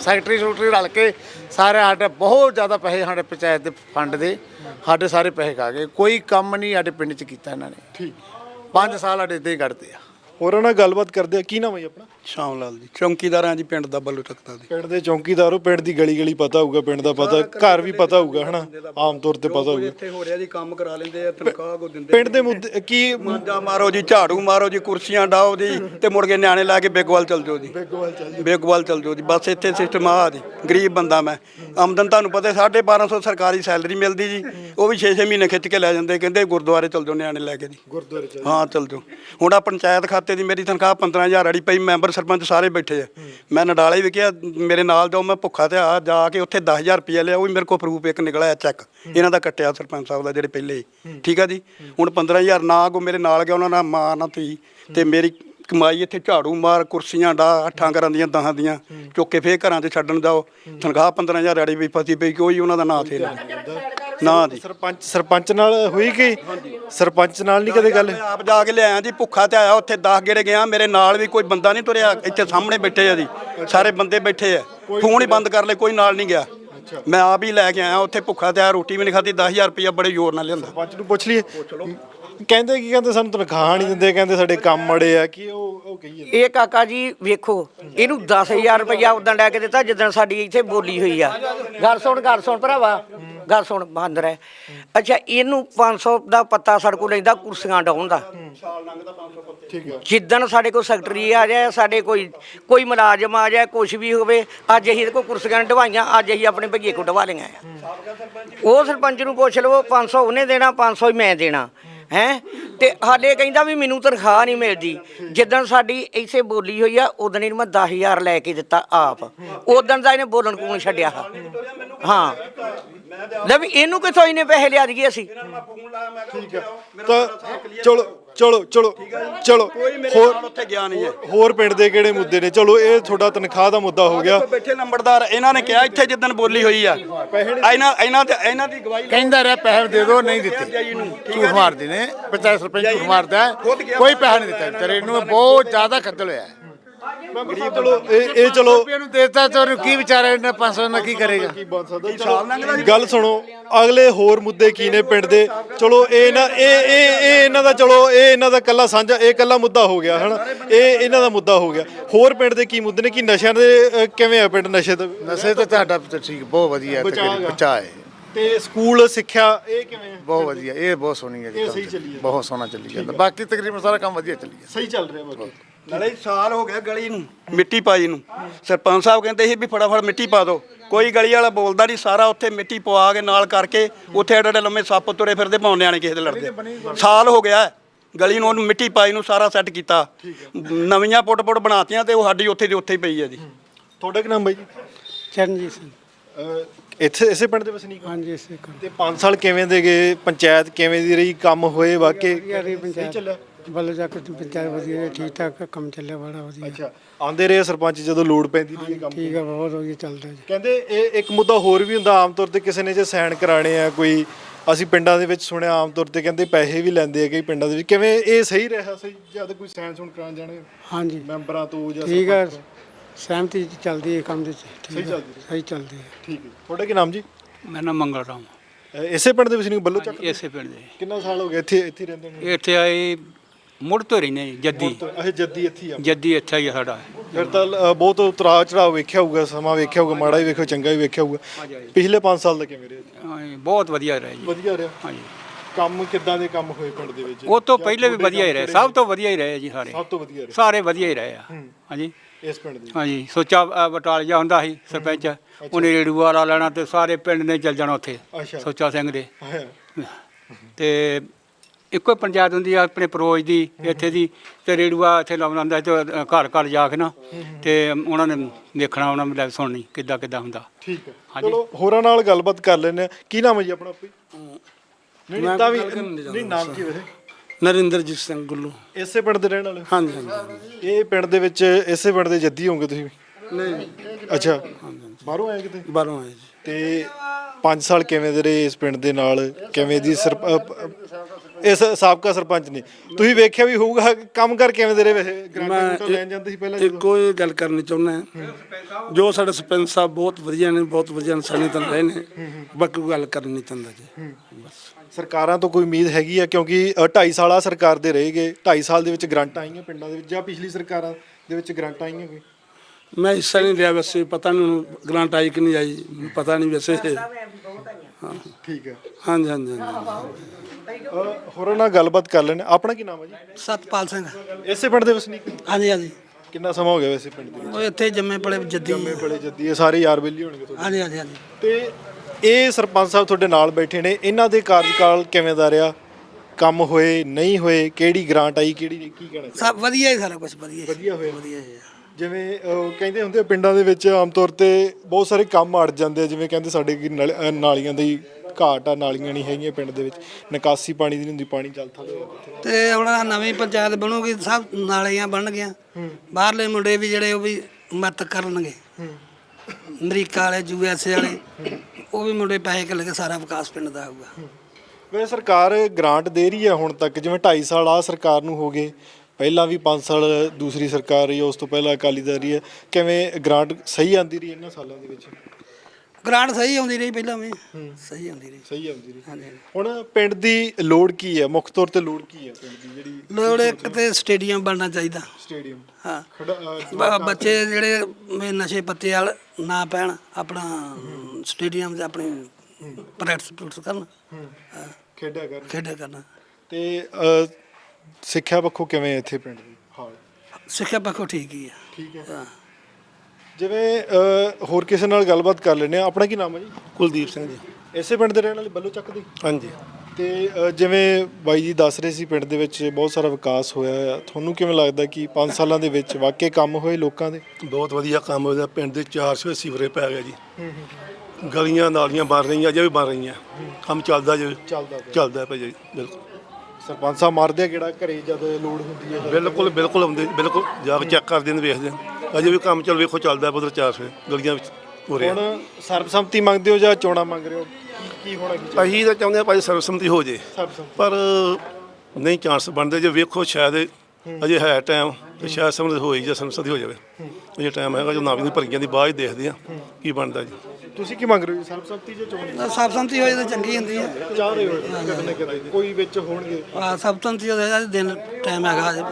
ਸੈਕਟਰੀ ਸੂਟਰੀ ਰਲ ਕੇ ਸਾਰੇ ਸਾਡੇ ਬਹੁਤ ਜ਼ਿਆਦਾ ਪੈਸੇ ਸਾਡੇ ਪੰਚਾਇਤ ਦੇ ਫੰਡ ਦੇ ਸਾਡੇ ਸਾਰੇ ਪੈਸੇ ਖਾ ਗਏ। ਕੋਈ ਕੰਮ ਨਹੀਂ ਸਾਡੇ ਪਿੰਡ 'ਚ ਕੀਤਾ ਇਹਨਾਂ ਨੇ। ਠੀਕ। ਪੰਜ ਸਾਲ ਸਾਡੇ ਇੱਦਾਂ ਹੀ ਕੱਢਦੇ ਆ। ਹੋਰਾਂ ਨਾਲ ਗੱਲਬਾਤ ਕਰਦੇ ਆ। ਕੀ ਨਾਮ ਹੈ ਜੀ ਆਪਣਾ? ਸ਼ਾਮ ਲਾਲ ਜੀ। ਚੌਂਕੀਦਾਰਾਂ ਜੀ ਪਿੰਡ ਦਾ ਬੱਲੂ ਚੱਕਦਾ ਦੀ ਪਿੰਡ ਦੇ ਚੌਂਕੀਦਾਰੋ ਪਿੰਡ ਦੀ ਗਲੀ ਗਲੀ ਪਤਾ ਹੋਊਗਾ ਪਿੰਡ ਦਾ ਪਤਾ ਘਰ ਵੀ ਪਤਾ ਹੋਊਗਾ ਹਨਾ? ਆਮ ਤੌਰ ਤੇ ਪਤਾ ਹੋਊਗਾ। ਇੱਥੇ ਹੋ ਰਿਹਾ ਜੀ ਕੰਮ ਕਰਾ ਲੈਂਦੇ ਆ ਤਨਖਾਹ ਕੋ ਦਿੰਦੇ ਪਿੰਡ ਦੇ ਮੁੱਦੇ ਕੀ ਮਾਂਜਾ ਮਾਰੋ ਜੀ ਝਾੜੂ ਮਾਰੋ ਜੀ ਕੁਰਸੀਆਂ ਡਾਓ ਜੀ ਤੇ ਮੁੜ ਕੇ ਨਿਆਣੇ ਲਾ ਕੇ ਬੇਗਵਾਲ ਚਲ ਜਾਓ ਜੀ। ਬੇਗਵਾਲ ਚਲ ਜਾਓ। ਜੀ। ਬਸ ਇੱਥੇ ਸਿਸਟਮ ਆ ਜੀ ਗਰੀਬ ਬੰਦਾ ਮੈਂ। ਆਮਦਨ ਤੁਹਾਨੂੰ ਪਤਾ 1250 ਸਰਕਾਰੀ ਸੈਲਰੀ ਮਿਲਦੀ ਜੀ। ਉਹ ਵੀ 6-6 ਮਹੀਨੇ ਖਿੱਚ ਕੇ ਲੈ ਜਾਂਦੇ ਕਹਿੰਦੇ ਗੁਰਦੁਆਰੇ ਚਲ ਜਾਓ ਨਿਆਣੇ ਲੈ ਕੇ ਜੀ। ਗੁਰਦੁਆਰੇ ਚ ਹਾਂ ਚਲ ਜਾਓ। ਹੁਣ ਆ ਪੰਚਾਇਤ ਖਾਤੇ ਦੀ ਮੇਰੀ ਤਨਖਾਹ 15000 ਅੜੀ ਪਈ ਮੈਂਬਰ ਸਰਪੰਚ ਸਾਰੇ ਬੈਠੇ ਆ। ਮੈਂ ਨਡਾਲੇ ਵੀ ਕਿਹਾ ਮੇਰੇ ਨਾਲ ਜਾਓ ਮੈਂ ਭੁੱਖਾ ਤੇ ਆ ਜਾ ਕੇ ਉੱਥੇ 10000 ਰੁਪਏ ਲਿਆ ਉਹ ਵੀ ਮੇਰੇ ਕੋਲ ਪ੍ਰੂਫ ਇੱਕ ਨਿਕਲਿਆ ਚੈੱਕ ਇਹਨਾਂ ਦਾ ਕੱਟਿਆ ਸਰਪੰਚ ਸਾਹਿਬ ਦਾ ਜਿਹੜੇ ਪਹਿਲੇ। ਠੀਕ ਆ ਜੀ? ਹੁਣ 15000 ਨਾ ਕੋ ਮੇਰੇ ਨਾਲ ਗਿਆ ਉਹਨਾਂ ਨਾਲ ਮਾਂ ਨਾ ਧੀ। ਤੇ ਮੇਰੀ ਕਮਾਈ ਇੱਥੇ ਝਾੜੂ ਮਾਰ ਕੁਰਸੀਆਂ ਡਾ ਅੱਠਾਂ ਘਰਾਂ ਦੀਆਂ ਦਹਾਂ ਦੀਆਂ। ਚੁੱਕ ਕੇ ਫੇਰ ਘਰਾਂ 'ਚ ਛੱਡਣ ਜਾਓ। ਤਨਖਾਹ 15000 ਅੜੀ ਵੀ ਫਸੀ ਪਈ ਕੋਈ ਉਹਨਾਂ ਦਾ ਨਾਂ ਥੇ ਨਾ। ਜੀ ਸਰਪੰਚ ਸਰਪੰਚ ਨਾਲ ਹੋਈ ਕਿ? ਸਰਪੰਚ ਨਾਲ ਨਹੀਂ ਕਦੇ ਗੱਲ? ਮੈਂ ਆਪ ਜਾ ਕੇ ਲਿਆਇਆ ਜੀ ਭੁੱਖਾ ਤੇ ਆਇਆ ਉੱਥੇ 10 ਗੇੜੇ ਗਿਆ ਮੇਰੇ ਨਾਲ ਵੀ ਕੋਈ ਬੰਦਾ ਨਹੀਂ ਤੁਰਿਆ ਇੱਥੇ ਸਾਹਮਣੇ ਬੈਠੇ ਆ ਜੀ ਸਾਰੇ ਬੰਦੇ ਬੈਠੇ ਆ। ਫੋਨ ਹੀ ਬੰਦ ਕਰ ਲੈ ਕੋਈ ਨਾਲ ਨਹੀਂ ਗਿਆ। ਮੈਂ ਆਪ ਹੀ ਲੈ ਕੇ ਆਇਆ ਉੱਥੇ ਭੁੱਖਾ ਤੇ ਆਇਆ ਰੋਟੀ ਵੀ ਨਹੀਂ ਖਾਧੀ 10000 ਰੁਪਇਆ ਬੜੇ ਜ਼ੋਰ ਨਾਲ ਲਿਆਂਦਾ। ਸਰਪੰਚ ਨੂੰ ਪੁੱਛ ਲਈਏ। ਕਹਿੰਦੇ ਕੀ ਕਹਿੰਦੇ ਸਾਨੂੰ ਤਨਖਾਹ ਨਹੀਂ ਦਿੰਦੇ ਕਹਿੰਦੇ ਸਾਡੇ ਕੰਮ ਅੜੇ ਆ ਕੀ ਉਹ ਉਹ ਕਹੀ ਜਾਂਦੇ? ਇਹ ਕਾਕਾ ਜੀ ਵੇਖੋ ਇਹਨੂੰ 10000 ਰੁਪਇਆ ਉਦੋਂ ਲੈ ਕੇ ਦਿੱਤਾ ਜਿੱਦਣ ਸਾਡੀ ਇੱਥੇ ਬੋਲੀ ਹੋਈ ਆ। ਗੱਲ ਸੁਣ ਗੱਲ ਸੁਣ ਭਰਾਵਾ ਗੱਲ ਸੁਣ ਬੰਦ ਰਹਿ। ਅੱਛਾ ਇਹਨੂੰ 500 ਦਾ ਪੱਤਾ ਸਾਡੇ ਕੋਲ ਲੈਂਦਾ ਕੁਰਸੀਆਂ ਡਾਉਣ ਦਾ। ਠੀਕ ਹੈ ਜਿੱਦਣ ਸਾਡੇ ਕੋਲ ਸੈਕਟਰੀ ਆ ਜਾਏ ਸਾਡੇ ਕੋਈ ਕੋਈ ਮੁਲਾਜ਼ਮ ਆ ਜਾਏ ਕੁਝ ਵੀ ਹੋਵੇ ਅੱਜ ਅਸੀਂ ਇਹਦੇ ਕੋਲ ਕੁਰਸੀਆਂ ਢਵਾਈਆਂ ਅੱਜ ਅਸੀਂ ਆਪਣੇ ਭਈਏ ਕੋ ਢਵਾ ਲਈਆਂ ਆ। ਉਹ ਸਰਪੰਚ ਨੂੰ ਪੁੱਛ ਲਵੋ 500 ਉਹਨੇ ਦੇਣਾ 500 ਹੀ ਮੈਂ ਦੇਣਾ। ਹੈ? ਤੇ ਹਾਲੇ ਕਹਿੰਦਾ ਵੀ ਮੈਨੂੰ ਤਨਖਾਹ ਨਹੀਂ ਮਿਲਦੀ। ਜਿੱਦਣ ਸਾਡੀ ਇਸੇ ਬੋਲੀ ਹੋਈ ਆ, ਉਦੋਂ ਇਹਨੂੰ ਮੈਂ 10000 ਲੈ ਕੇ ਦਿੱਤਾ ਆਪ। ਉਦੋਂ ਦਾ ਇਹਨੇ ਬੋਲਣ ਕੋਲ ਛੱਡਿਆ। ਹਾਂ। ਲੈ ਵੀ ਇਹਨੂੰ ਕਿਥੋਂ ਇਹਨੇ ਪੈਸੇ ਲਿਆ ਦਈਏ ਅਸੀਂ? ਤਾਂ ਚਲੋ ਚਲੋ ਚਲੋ ਚਲੋ। ਹੋਰ ਉੱਥੇ ਗਿਆ ਨਹੀਂ ਹੈ। ਹੋਰ ਪਿੰਡ ਦੇ ਕਿਹੜੇ ਮੁੱਦੇ ਨੇ? ਚਲੋ ਇਹ ਤੁਹਾਡਾ ਤਨਖਾਹ ਦਾ ਮੁੱਦਾ ਹੋ ਗਿਆ। ਬੈਠੇ ਲੰਬੜਦਾਰ ਇਹਨਾਂ ਨੇ ਕਿਹਾ ਇੱਥੇ ਜਿੱਦਣ ਬੋਲੀ ਹੋਈ ਆ। ਇਹਨਾਂ ਇਹਨਾਂ ਤੇ ਇਹਨਾਂ ਦੀ ਗਵਾਹੀ ਕਹਿੰਦਾ ਰਿਹਾ ਪੈਸੇ ਦੇ ਦਿਓ ਨਹੀਂ ਦਿੱਤੇ। ਝੂਠ ਮਾਰਦੇ ਨੇ ਪੰਚਾਇਤ ਸਰਪੰਚ ਝੂਠ ਮਾਰਦਾ। ਕੋਈ ਪੈਸਾ ਨਹੀਂ ਦਿੱਤਾ। ਤੇਰੇ ਨੂੰ ਬਹੁਤ ਜ਼ਿਆਦਾ ਖੱਜਲ ਹੋਇਆ ਸਾਹਿਬ ਚਲੋ ਇਹ ਇਹ ਚਲੋ। ਰੁਪਏ ਨੂੰ ਦੇਤਾ ਤੁਹਾਨੂੰ ਕੀ ਵਿਚਾਰਾ ਇਹਨਾਂ 500 ਨਾਲ ਕੀ ਕਰੇਗਾ? ਕੀ ਬਣ ਸਕਦਾ? ਚਲੋ ਗੱਲ ਸੁਣੋ ਅਗਲੇ ਹੋਰ ਮੁੱਦੇ ਕੀ ਨੇ ਪਿੰਡ ਦੇ? ਚਲੋ ਇਹ ਨਾ ਇਹ ਇਹ ਇਹ ਇਹਨਾਂ ਦਾ ਚਲੋ ਇਹ ਇਹਨਾਂ ਦਾ ਕੱਲਾ ਸਾਂਝਾ ਇਹ ਕੱਲਾ ਮੁੱਦਾ ਹੋ ਗਿਆ ਹਨਾ? ਇਹ ਇਹਨਾਂ ਦਾ ਮੁੱਦਾ ਹੋ ਗਿਆ। ਹੋਰ ਪਿੰਡ ਦੇ ਕੀ ਮੁੱਦੇ ਨੇ? ਕੀ ਨਸ਼ਿਆਂ ਦੇ ਅ, ਕਿਵੇਂ ਆ ਪਿੰਡ ਨਸ਼ੇ ਤੋਂ? ਨਸ਼ੇ ਤਾਂ ਤੁਹਾਡਾ ਤਾਂ ਠੀਕ ਬਹੁਤ ਵਧੀਆ ਹੈ ਬਚਾਅ। ਬਚਾ ਹੈ। ਤੇ ਸਕੂਲ ਸਿੱਖਿਆ ਇਹ ਕਿਵੇਂ ਆ? ਬਹੁਤ ਵਧੀਆ ਇਹ ਬਹੁਤ ਸੋਹਣੀ ਹੈ ਜੀ ਇਹ ਕੰਮ ਸਹੀ ਤੇ। ਚੱਲੀ ਜਾਂਦਾ। ਬਹੁਤ ਸੋਹਣਾ ਚੱਲੀ ਜਾਂਦਾ। ਬਾਕੀ ਤਕਰੀਬਨ ਸਾਰਾ ਕੰਮ ਵਧੀਆ ਚੱਲੀ ਜਾਂਦਾ। ਸਹੀ ਚੱਲ ਰਿਹਾ ਬਾਕੀ। ਨਾਲੇ ਸਾਲ ਹੋ ਗਿਆ ਗਲੀ ਨੂੰ ਮਿੱਟੀ ਪਾਈ ਨੂੰ। ਸਰਪੰਚ ਸਾਹਿਬ ਕਹਿੰਦੇ ਸੀ ਵੀ ਫਟਾਫਟ ਮਿੱਟੀ ਪਾ ਦਿਓ। ਕੋਈ ਗਲੀ ਵਾਲਾ ਬੋਲਦਾ ਨਹੀਂ ਸਾਰਾ ਉੱਥੇ ਮਿੱਟੀ ਪਵਾ ਕੇ ਨਾਲ ਕਰਕੇ ਉੱਥੇ ਐਡੇ ਐਡੇ ਲੰਮੇ ਸੱਪ ਤੁਰੇ ਫਿਰਦੇ ਪਾਉਣ ਨਿਆਣੇ ਕਿਸੇ ਦੇ ਲੜਦੇ। ਸਾਲ ਹੋ ਗਿਆ ਗਲੀ ਨੂੰ ਉਹਨੂੰ ਮਿੱਟੀ ਪਾਈ ਨੂੰ ਸਾਰਾ ਸੈੱਟ ਕੀਤਾ। ਨਵੀਆਂ ਪੁੱਟ-ਪੁੱਟ ਬਣਾਤੀਆਂ ਤੇ ਉਹ ਸਾਡੀ ਉੱਥੇ ਦੀ ਉੱਥੇ ਹੀ ਪਈ ਹੈ ਜੀ। ਤੁਹਾਡਾ ਕੀ ਨਾਮ ਬਾਈ ਜੀ? ਚਰਨਜੀਤ ਸਿੰਘ। ਇੱਥੇ ਇਸੇ ਪਿੰਡ ਦੇ ਵਸਨੀਕ ਹੋ? ਹਾਂਜੀ ਇਸੇ ਕਰ ਤੇ 5 ਸਾਲ ਕਿਵੇਂ ਦੇ ਗਏ? ਪੰਚਾਇਤ ਕਿਵੇਂ ਦੀ ਰਹੀ? ਕੰਮ ਹੋਏ ਵਾਕੇ? ਸਹੀ ਚੱਲਿਆ? ਬੱਲੋ ਜਾ ਕੇ ਪੰਚਾਇਤ ਵਧੀਆ ਠੀਕ ਠਾਕ ਕੰਮ ਚੱਲਿਆ ਬੜਾ ਵਧੀਆ। ਅੱਛਾ ਆਉਂਦੇ ਰਹੇ ਸਰਪੰਚ ਜਦੋਂ ਲੋੜ ਪੈਂਦੀ ਸੀ ਇਹ ਕੰਮ ਠੀਕ ਆ ਬਹੁਤ ਵਧੀਆ ਚੱਲਦਾ ਜੀ। ਕਹਿੰਦੇ ਇਹ ਇੱਕ ਮੁੱਦਾ ਹੋਰ ਵੀ ਹੁੰਦਾ ਆਮ ਤੌਰ ਤੇ ਕਿਸੇ ਨੇ ਜੇ ਸਾਈਨ ਕਰਾਣੇ ਆ ਕੋਈ ਅਸੀਂ ਪਿੰਡਾਂ ਦੇ ਵਿੱਚ ਸੁਣਿਆ ਆਮ ਤੌਰ ਤੇ ਕਹਿੰਦੇ ਪੈਸੇ ਵੀ ਲੈਂਦੇ ਆ ਕਈ ਪਿੰਡਾਂ ਦੇ ਵਿੱਚ। ਕਿਵੇਂ ਇਹ ਸਹੀ ਰਿਹਾ ਸਹੀ ਜਦ ਕੋਈ ਸਾਈਨ ਸੁਣ ਕਰਾਉਣ ਜਾਣੇ? ਹਾਂਜੀ। ਮੈਂਬਰਾਂ ਤੋਂ ਜਾਂ ਠੀਕ ਆ ਸਰਪੰਚ? ਸਹਿਮਤੀ ਚ ਚੱਲਦੀ ਹੈ ਕੰਮ ਦੇ ਚ ਸਹੀ ਠੀਕ ਆ ਚੱਲਦੀ ਹੈ। ਸਹੀ ਚੱਲਦੀ ਹੈ। ਠੀਕ ਹੈ। ਤੁਹਾਡਾ ਕੀ ਨਾਮ ਜੀ? ਮੇਰਾ ਨਾਮ ਮੰਗਲ ਰਾਮ। ਅ, ਇਸੇ ਪਿੰਡ ਦੇ ਵਿੱਚ ਨਹੀਂ ਬੱਲੋ ਚੱਕ ਇਸੇ ਪਿੰਡ ਦੇ। ਕਿੰਨਾ ਸਾਲ ਹੋ ਗਿਆ ਇੱਥੇ ਇੱਥੇ ਰਹਿੰਦੇ ਨੂੰ? ਇੱਥੇ ਆਏ ਮੁੜ ਤੋਂ ਰਹਿੰਦੇ ਜੀ, ਜੱਦੀ ਅਹੇ ਜੱਦੀ ਇੱਥੇ ਹੀ ਆ। ਜੱਦੀ ਇੱਥੇ ਹੀ ਆ ਸਾਡਾ। ਫਿਰ ਤਾਂ ਅ, ਬਹੁਤ ਉਤਰਾ ਚੜਾਅ ਵੇਖਿਆ ਹੋਊਗਾ ਸਮਾਂ ਵੇਖਿਆ ਹੋਊਗਾ ਮਾੜਾ ਵੀ ਵੇਖਿਓ ਚੰਗਾ ਵੀ ਵੇਖਿਆ ਹੋਊਗਾ। ਪਿਛਲੇ 5 ਸਾਲ ਦਾ ਕਿਵੇਂ ਰਿਹਾ ਹਾਂ ਜੀ, ਬਹੁਤ ਵਧੀਆ ਰਿਹਾ ਜੀ। ਵਧੀਆ ਰਿਹਾ? ਹਾਂਜੀ ਕੰਮ ਕਿੱਦਾਂ ਦੇ ਕੰਮ ਹੋਏ ਪਿੰਡ ਦੇ ਵਿੱਚ? ਉਹ ਤੋਂ ਪਹਿਲੇ ਵੀ ਵਧੀਆ ਹੀ ਰਹੇ ਸਭ ਤੋਂ ਵਧੀਆ ਹੀ ਰਹੇ ਜੀ ਸਾਰੇ। ਸਭ ਤੋਂ ਵਧੀਆ ਰਹੇ। ਸਾਰੇ ਵਧੀਆ ਹੀ ਰਹੇ ਆ। ਹਾਂਜੀ ਇਸ ਪਿੰਡ ਦੇ ਹਾਂਜੀ ਸੋਚਾ ਅ, ਬਟਾਲੀਆ ਹੁੰਦਾ ਸੀ ਸਰਪੰਚ। ਉਹਨੇ ਰੇੜੂ ਵਾਲਾ ਲੈਣਾ ਤੇ ਸਾਰੇ ਪਿੰਡ ਨੇ ਚੱਲ ਜਾਣਾ ਉੱਥੇ ਅੱਛਾ। ਸੋਚਾ ਸਿੰਘ ਦੇ। ਹਾਂ। ਤੇ ਇੱਕੋ ਹੀ ਪੰਚਾਇਤ ਹੁੰਦੀ ਆ ਆਪਣੇ ਪਰੋਜ ਦੀ ਇੱਥੇ ਦੀ ਤੇ ਰੇੜੂਆ ਇੱਥੇ ਲਾਉਣਾ ਸੀ ਤੇ ਘਰ ਘਰ ਜਾ ਕੇ ਨਾ ਤੇ ਉਹਨਾਂ ਨੇ ਦੇਖਣਾ ਉਹਨਾਂ ਨੇ ਲੈ ਸੁਣਨੀ ਕਿੱਦਾਂ ਕਿੱਦਾਂ ਹੁੰਦਾ। ਠੀਕ ਹੈ ਹਾਂਜੀ। ਚਲੋ ਹੋਰਾਂ ਨਾਲ ਗੱਲਬਾਤ ਕਰ ਲੈਂਦੇ ਕੀ ਨਾਮ ਹੈ ਜੀ ਆਪਣਾ ਆਪੇ? ਨਹੀਂ ਨਹੀਂ ਤਾਂ ਵੀ ਨਹੀਂ ਨਾਮ ਕੀ ਵੈਸੇ? ਨਰਿੰਦਰਜੀਤ ਸਿੰਘ ਗੁੱਲੂ। ਇਸੇ ਪਿੰਡ ਦੇ ਰਹਿਣ ਵਾਲੇ ਹੋ? ਹਾਂਜੀ ਹਾਂਜੀ। ਇਹ ਪਿੰਡ ਦੇ ਵਿੱਚ ਇਸੇ ਪਿੰਡ ਦੇ ਜੱਦੀ ਹੋਗੇ ਤੁਸੀਂ ਵੀ? ਨਹੀਂ। ਅੱਛਾ। ਬਾਹਰੋਂ ਆਏ ਕਿਤੇ? ਬਾਹਰੋਂ ਆਏ ਜੀ। ਤੇ 5 ਸਾਲ ਕਿਵੇਂ ਦੇ ਰਹੇ ਇਸ ਪਿੰਡ ਦੇ ਨਾਲ? ਕਿਵੇਂ ਦੀ ਸਰਪ- ਅ, ਪ- ਇਸ ਸਾਬਕਾ ਸਰਪੰਚ ਨੇ। ਤੁਸੀਂ ਵੇਖਿਆ ਵੀ ਹੋਊਗਾ ਕੰਮ ਕਰ ਕਿਵੇਂ ਦੇ ਰਹੇ ਵੈਸੇ? ਗ੍ਰਾਂਟਾਂ ਲੈਣ ਜਾਂਦੇ ਸੀ ਪਹਿਲਾਂ ਜਦੋਂ। ਇੱਕੋ ਹੀ ਗੱਲ ਕਰਨੀ ਚਾਹੁੰਦਾ ਜੋ ਸਾਡੇ ਸਰਪੰਚ ਸਾਹਿਬ ਬਹੁਤ ਵਧੀਆ ਨੇ ਬਹੁਤ ਵਧੀਆ ਇਨਸਾਨੀ ਤਾਂ ਰਹੇ ਨੇ। ਬਾਕੀ ਕੋਈ ਗੱਲ ਕਰਨੀ ਨਹੀਂ ਚਾਹੁੰਦਾ ਜੀ। ਬਸ ਸਰਕਾਰਾਂ ਤੋਂ ਕੋਈ ਉਮੀਦ ਹੈਗੀ ਆ? ਕਿਉਂਕਿ 2.5 ਸਾਲਾ ਸਰਕਾਰ ਦੇ ਰਹੇਗੇ 2.5 ਸਾਲ ਦੇ ਵਿੱਚ ਗ੍ਰਾਂਟਾਂ ਆਈਆਂ ਪਿੰਡਾਂ ਦੇ ਵਿੱਚ। ਜਾਂ ਪਿਛਲੀ ਸਰਕਾਰਾਂ ਦੇ ਵਿੱਚ ਗ੍ਰਾਂਟਾਂ ਆਈਆਂ ਕੋਈ? ਮੈਂ ਹਿੱਸਾ ਨਹੀਂ ਲਿਆ ਵੈਸੇ ਪਤਾ ਨਹੀਂ ਗ੍ਰਾਂਟ ਆਈ ਕਿ ਨਹੀਂ ਆਈ। ਮੈਨੂੰ ਪਤਾ ਨਹੀਂ ਵੈਸੇ। ਠੀਕ ਹੈ ਹਾਂਜੀ ਹਾਂਜੀ ਹਾਂਜੀ। ਅ, ਹੋਰਾਂ ਨਾਲ ਗੱਲਬਾਤ ਕਰ ਲੈਣੇ ਆਪਣਾ ਕੀ ਨਾਮ ਹੈ ਜੀ? ਸਤਪਾਲ ਸਿੰਘ। ਇਸੇ ਪਿੰਡ ਦੇ ਵਸਨੀਕ ਹਾਂਜੀ ਹਾਂਜੀ। ਕਿੰਨਾ ਸਮਾਂ ਹੋ ਗਿਆ ਵੈਸੇ ਪਿੰਡ ਦੇ ਉਹ ਇੱਥੇ ਜੰਮੇ ਪਲੇ ਜੱਦੀ। ਜੰਮੇ ਬੜੇ ਜੱਦੀ ਇਹ ਸਾਰੇ ਯਾਰ ਬੇਲੀ ਹੋਣਗੇ ਤੁਹਾਡੇ। ਹਾਂਜੀ ਹਾਂਜੀ ਹਾਂਜੀ। ਤੇ ਇਹ ਸਰਪੰਚ ਸਾਹਿਬ ਤੁਹਾਡੇ ਨਾਲ ਬੈਠੇ ਨੇ। ਇਹਨਾਂ ਦੇ ਕਾਰਜਕਾਲ ਕਿਵੇਂ ਦਾ ਰਿਹਾ? ਕੰਮ ਹੋਏ ਨਹੀਂ ਹੋਏ? ਕਿਹੜੀ ਗ੍ਰਾਂਟ ਆਈ ਕਿਹੜੀ ਨਹੀਂ ਕੀ ਕਹਿਣਾ ਸਭ ਵਧੀਆ ਹੀ ਸਾਰਾ ਕੁਝ ਵਧੀਆ। ਵਧੀਆ ਹੋਇਆ। ਵਧੀਆ ਹੀ ਆ। ਜਿਵੇਂ ਅਹ, ਕਹਿੰਦੇ ਹੁੰਦੇ ਆ ਪਿੰਡਾਂ ਦੇ ਵਿੱਚ ਆਮ ਤੌਰ ਤੇ ਬਹੁਤ ਸਾਰੇ ਕੰਮ ਅੜ ਜਾਂਦੇ ਆ ਜਿਵੇਂ ਕਹਿੰਦੇ ਸਾਡੇ ਕੀ ਨਲ- ਅਹ, ਨਾਲੀਆਂ ਦੀ ਘਾਟ ਆ ਨਾਲੀਆਂ ਨਹੀਂ ਹੈਗੀਆਂ ਪਿੰਡ ਦੇ ਵਿੱਚ ਨਿਕਾਸੀ ਪਾਣੀ ਦੀ ਨਹੀਂ ਹੁੰਦੀ ਪਾਣੀ ਚੱਲ ਥੱਲੇ ਆ। ਤੇ ਹੁਣ ਆਹ ਨਵੀਂ ਪੰਚਾਇਤ ਬਣੂਗੀ ਸਭ ਨਾਲੀਆਂ ਬਣਨਗੀਆਂ ਬਾਹਰਲੇ ਮੁੰਡੇ ਵੀ ਜਿਹੜੇ ਉਹ ਵੀ ਮਦਦ ਕਰਨਗੇ। ਅਮਰੀਕਾ ਵਾਲੇ ਯੂਐਸਏ ਵਾਲੇ ਉਹ ਵੀ ਮੁੰਡੇ ਪੈਸੇ ਕੱਢ ਕੇ ਸਾਰਾ ਵਿਕਾਸ ਪਿੰਡ ਦਾ ਹੋਊਗਾ। ਵੈਸੇ ਸਰਕਾਰ ਗ੍ਰਾਂਟ ਦੇ ਰਹੀ ਹੈ ਹੁਣ ਤੱਕ ਜਿਵੇਂ 2.5 ਸਾਲ ਆ ਸਰਕਾਰ ਨੂੰ ਹੋ ਗਏ ਪਹਿਲਾਂ ਵੀ 5 ਸਾਲ ਦੂਸਰੀ ਸਰਕਾਰ ਰਹੀ ਹੈ ਉਸ ਤੋਂ ਪਹਿਲਾਂ ਅਕਾਲੀ ਦਲ ਰਹੀ ਹੈ। ਕਿਵੇਂ ਗ੍ਰਾਂਟ ਸਹੀ ਆਂਦੀ ਰਹੀ ਇਹਨਾਂ ਸਾਲਾਂ ਦੇ ਵਿੱਚ? ਗ੍ਰਾਂਟ ਸਹੀ ਆਉਂਦੀ ਰਹੀ ਪਹਿਲਾਂ ਵੀ। ਸਹੀ ਆਉਂਦੀ ਰਹੀ। ਸਹੀ ਆਉਂਦੀ ਰਹੀ। ਹਾਂਜੀ। ਹੁਣ ਪਿੰਡ ਦੀ ਲੋੜ ਕੀ ਹੈ? ਮੁੱਖ ਤੌਰ ਤੇ ਲੋੜ ਕੀ ਹੈ ਪਿੰਡ ਦੀ ਜਿਹੜੀ ਲੋੜ ਇੱਕ ਤੇ ਸਟੇਡੀਅਮ ਬਣਨਾ ਚਾਹੀਦਾ। ਸਟੇਡੀਅਮ। ਹਾਂ। ਬੱਚੇ ਜਿਹੜੇ ਨਸ਼ੇ ਪੱਤੇ ਵਾਲ ਨਾ ਪੈਣ ਆਪਣਾ ਸਟੇਡੀਅਮ 'ਚ ਆਪਣੀ ਪ੍ਰੈਕਟਿਸ ਪ੍ਰੈਕਟਿਸ ਕਰਨ। ਹਾਂ, ਖੇਡਿਆ ਕਰਨ। ਖੇਡਿਆ ਕਰਨਾ। ਤੇ ਸਿੱਖਿਆ ਪੱਖੋਂ ਕਿਵੇਂ ਇੱਥੇ ਪਿੰਡ ਦੀ ਹਾਲ? ਸਿੱਖਿਆ ਪੱਖੋਂ ਠੀਕ ਹੀ ਆ। ਠੀਕ ਹੈ। ਹਾਂ। ਜਿਵੇਂ ਅਹ, ਹੋਰ ਕਿਸੇ ਨਾਲ ਗੱਲਬਾਤ ਕਰ ਲੈਂਦੇ ਆ ਆਪਣਾ ਕੀ ਨਾਮ ਹੈ ਜੀ? ਕੁਲਦੀਪ ਸਿੰਘ ਜੀ। ਇਸੇ ਪਿੰਡ ਦੇ ਰਹਿਣ ਵਾਲੇ ਬੱਲੋ ਚੱਕ ਦੇ? ਹਾਂਜੀ। ਤੇ ਅਹ, ਜਿਵੇਂ ਬਾਈ ਜੀ ਦੱਸ ਰਹੇ ਸੀ ਪਿੰਡ ਦੇ ਵਿੱਚ ਬਹੁਤ ਸਾਰਾ ਵਿਕਾਸ ਹੋਇਆ ਆ ਤੁਹਾਨੂੰ ਕਿਵੇਂ ਲੱਗਦਾ ਕਿ 5 ਸਾਲਾਂ ਦੇ ਵਿੱਚ ਵਾਕਈ ਕੰਮ ਹੋਏ ਲੋਕਾਂ ਦੇ? ਬਹੁਤ ਵਧੀਆ ਕੰਮ ਹੋਇਆ। ਪਿੰਡ ਦੇ 400 ਸੀਵਰੇ ਪੈ ਗਿਆ ਜੀ। ਗਲੀਆਂ ਨਾਲੀਆਂ ਬਣ ਰਹੀਆਂ ਅਜੇ ਵੀ ਬਣ ਰਹੀਆਂ। ਕੰਮ ਚੱਲਦਾ ਜੇ ਚੱਲਦਾ ਪਿਆ। ਚੱਲਦਾ ਪਿਆ ਜੀ ਬਿਲਕੁਲ। ਸਰਪੰਚ ਸਾਹਿਬ ਮਾਰਦੇ ਆ ਕਿਹੜਾ ਘਰੇ ਜਦ ਲੋੜ ਹੁੰਦੀ ਹੈ? ਬਿਲਕੁਲ ਬਿਲਕੁਲ ਆਉਂਦੇ ਬਿਲਕੁਲ। ਜਾ ਕੇ ਚੈੱਕ ਕਰਦੇ ਨੇ ਵੇਖਦੇ ਨੇ। ਅਜੇ ਵੀ ਕੰਮ ਚੱਲ ਵੇਖੋ ਚੱਲਦਾ ਉਧਰ 400 ਗਲੀਆਂ ਵਿੱਚ ਹੋ ਰਿਹਾ। ਹੁਣ ਸਰਬਸੰਮਤੀ ਮੰਗਦੇ ਹੋ ਜਾਂ ਚੋਣਾਂ ਮੰਗ ਰਹੇ ਹੋ? ਕੀ ਹੋਣਾ ਕੀ ਚਾਹੀਦਾ? ਅਸੀਂ ਤਾਂ ਚਾਹੁੰਦੇ ਆ ਭਾਈ ਸਰਬਸੰਮਤੀ ਹੋ ਜੇ। ਸਰਬਸੰਮਤੀ। ਪਰ ਨਹੀਂ ਚਾਂਸ ਬਣਦੇ ਜੇ ਵੇਖੋ ਸ਼ਾਇਦ ਅਜੇ ਹੈ ਟਾਈਮ ਤੇ ਸ਼ਾਇਦ ਸਮਝ ਹੋਈ ਜਾਂ ਸੰਸਦ ਹੋ ਜਾਵੇ। ਇਹ ਟਾਈਮ ਹੈਗਾ ਜੋ ਦੀ ਭਰੀਆਂ ਦੀ ਬਾਅਦ ਹੀ ਦੇਖਦੇ ਆ ਕੀ ਬਣਦਾ ਜੀ। ਤੁਸੀਂ ਕੀ ਮੰਗ ਰਹੇ ਹੋ ਜੀ? ਸਰਬਸੰਮਤੀ ਜਾਂ ਚੋਣ ਸਰਬਸੰਮਤੀ ਹੋਏ ਤਾਂ ਚੰਗੀ ਹੁੰਦੀ ਹੈ। ਚਾਹ ਰਹੇ ਹੋ? ਕਿਤੇ ਨਾ ਕਿਤੇ ਕੋਈ ਵਿੱਚ ਹੋਣਗੇ? ਆ ਸਰਬਸੰਮਤੀ ਹੋਏ ਤਾਂ ਦਿਨ ਟਾਈਮ ਹੈਗਾ ਹਜੇ।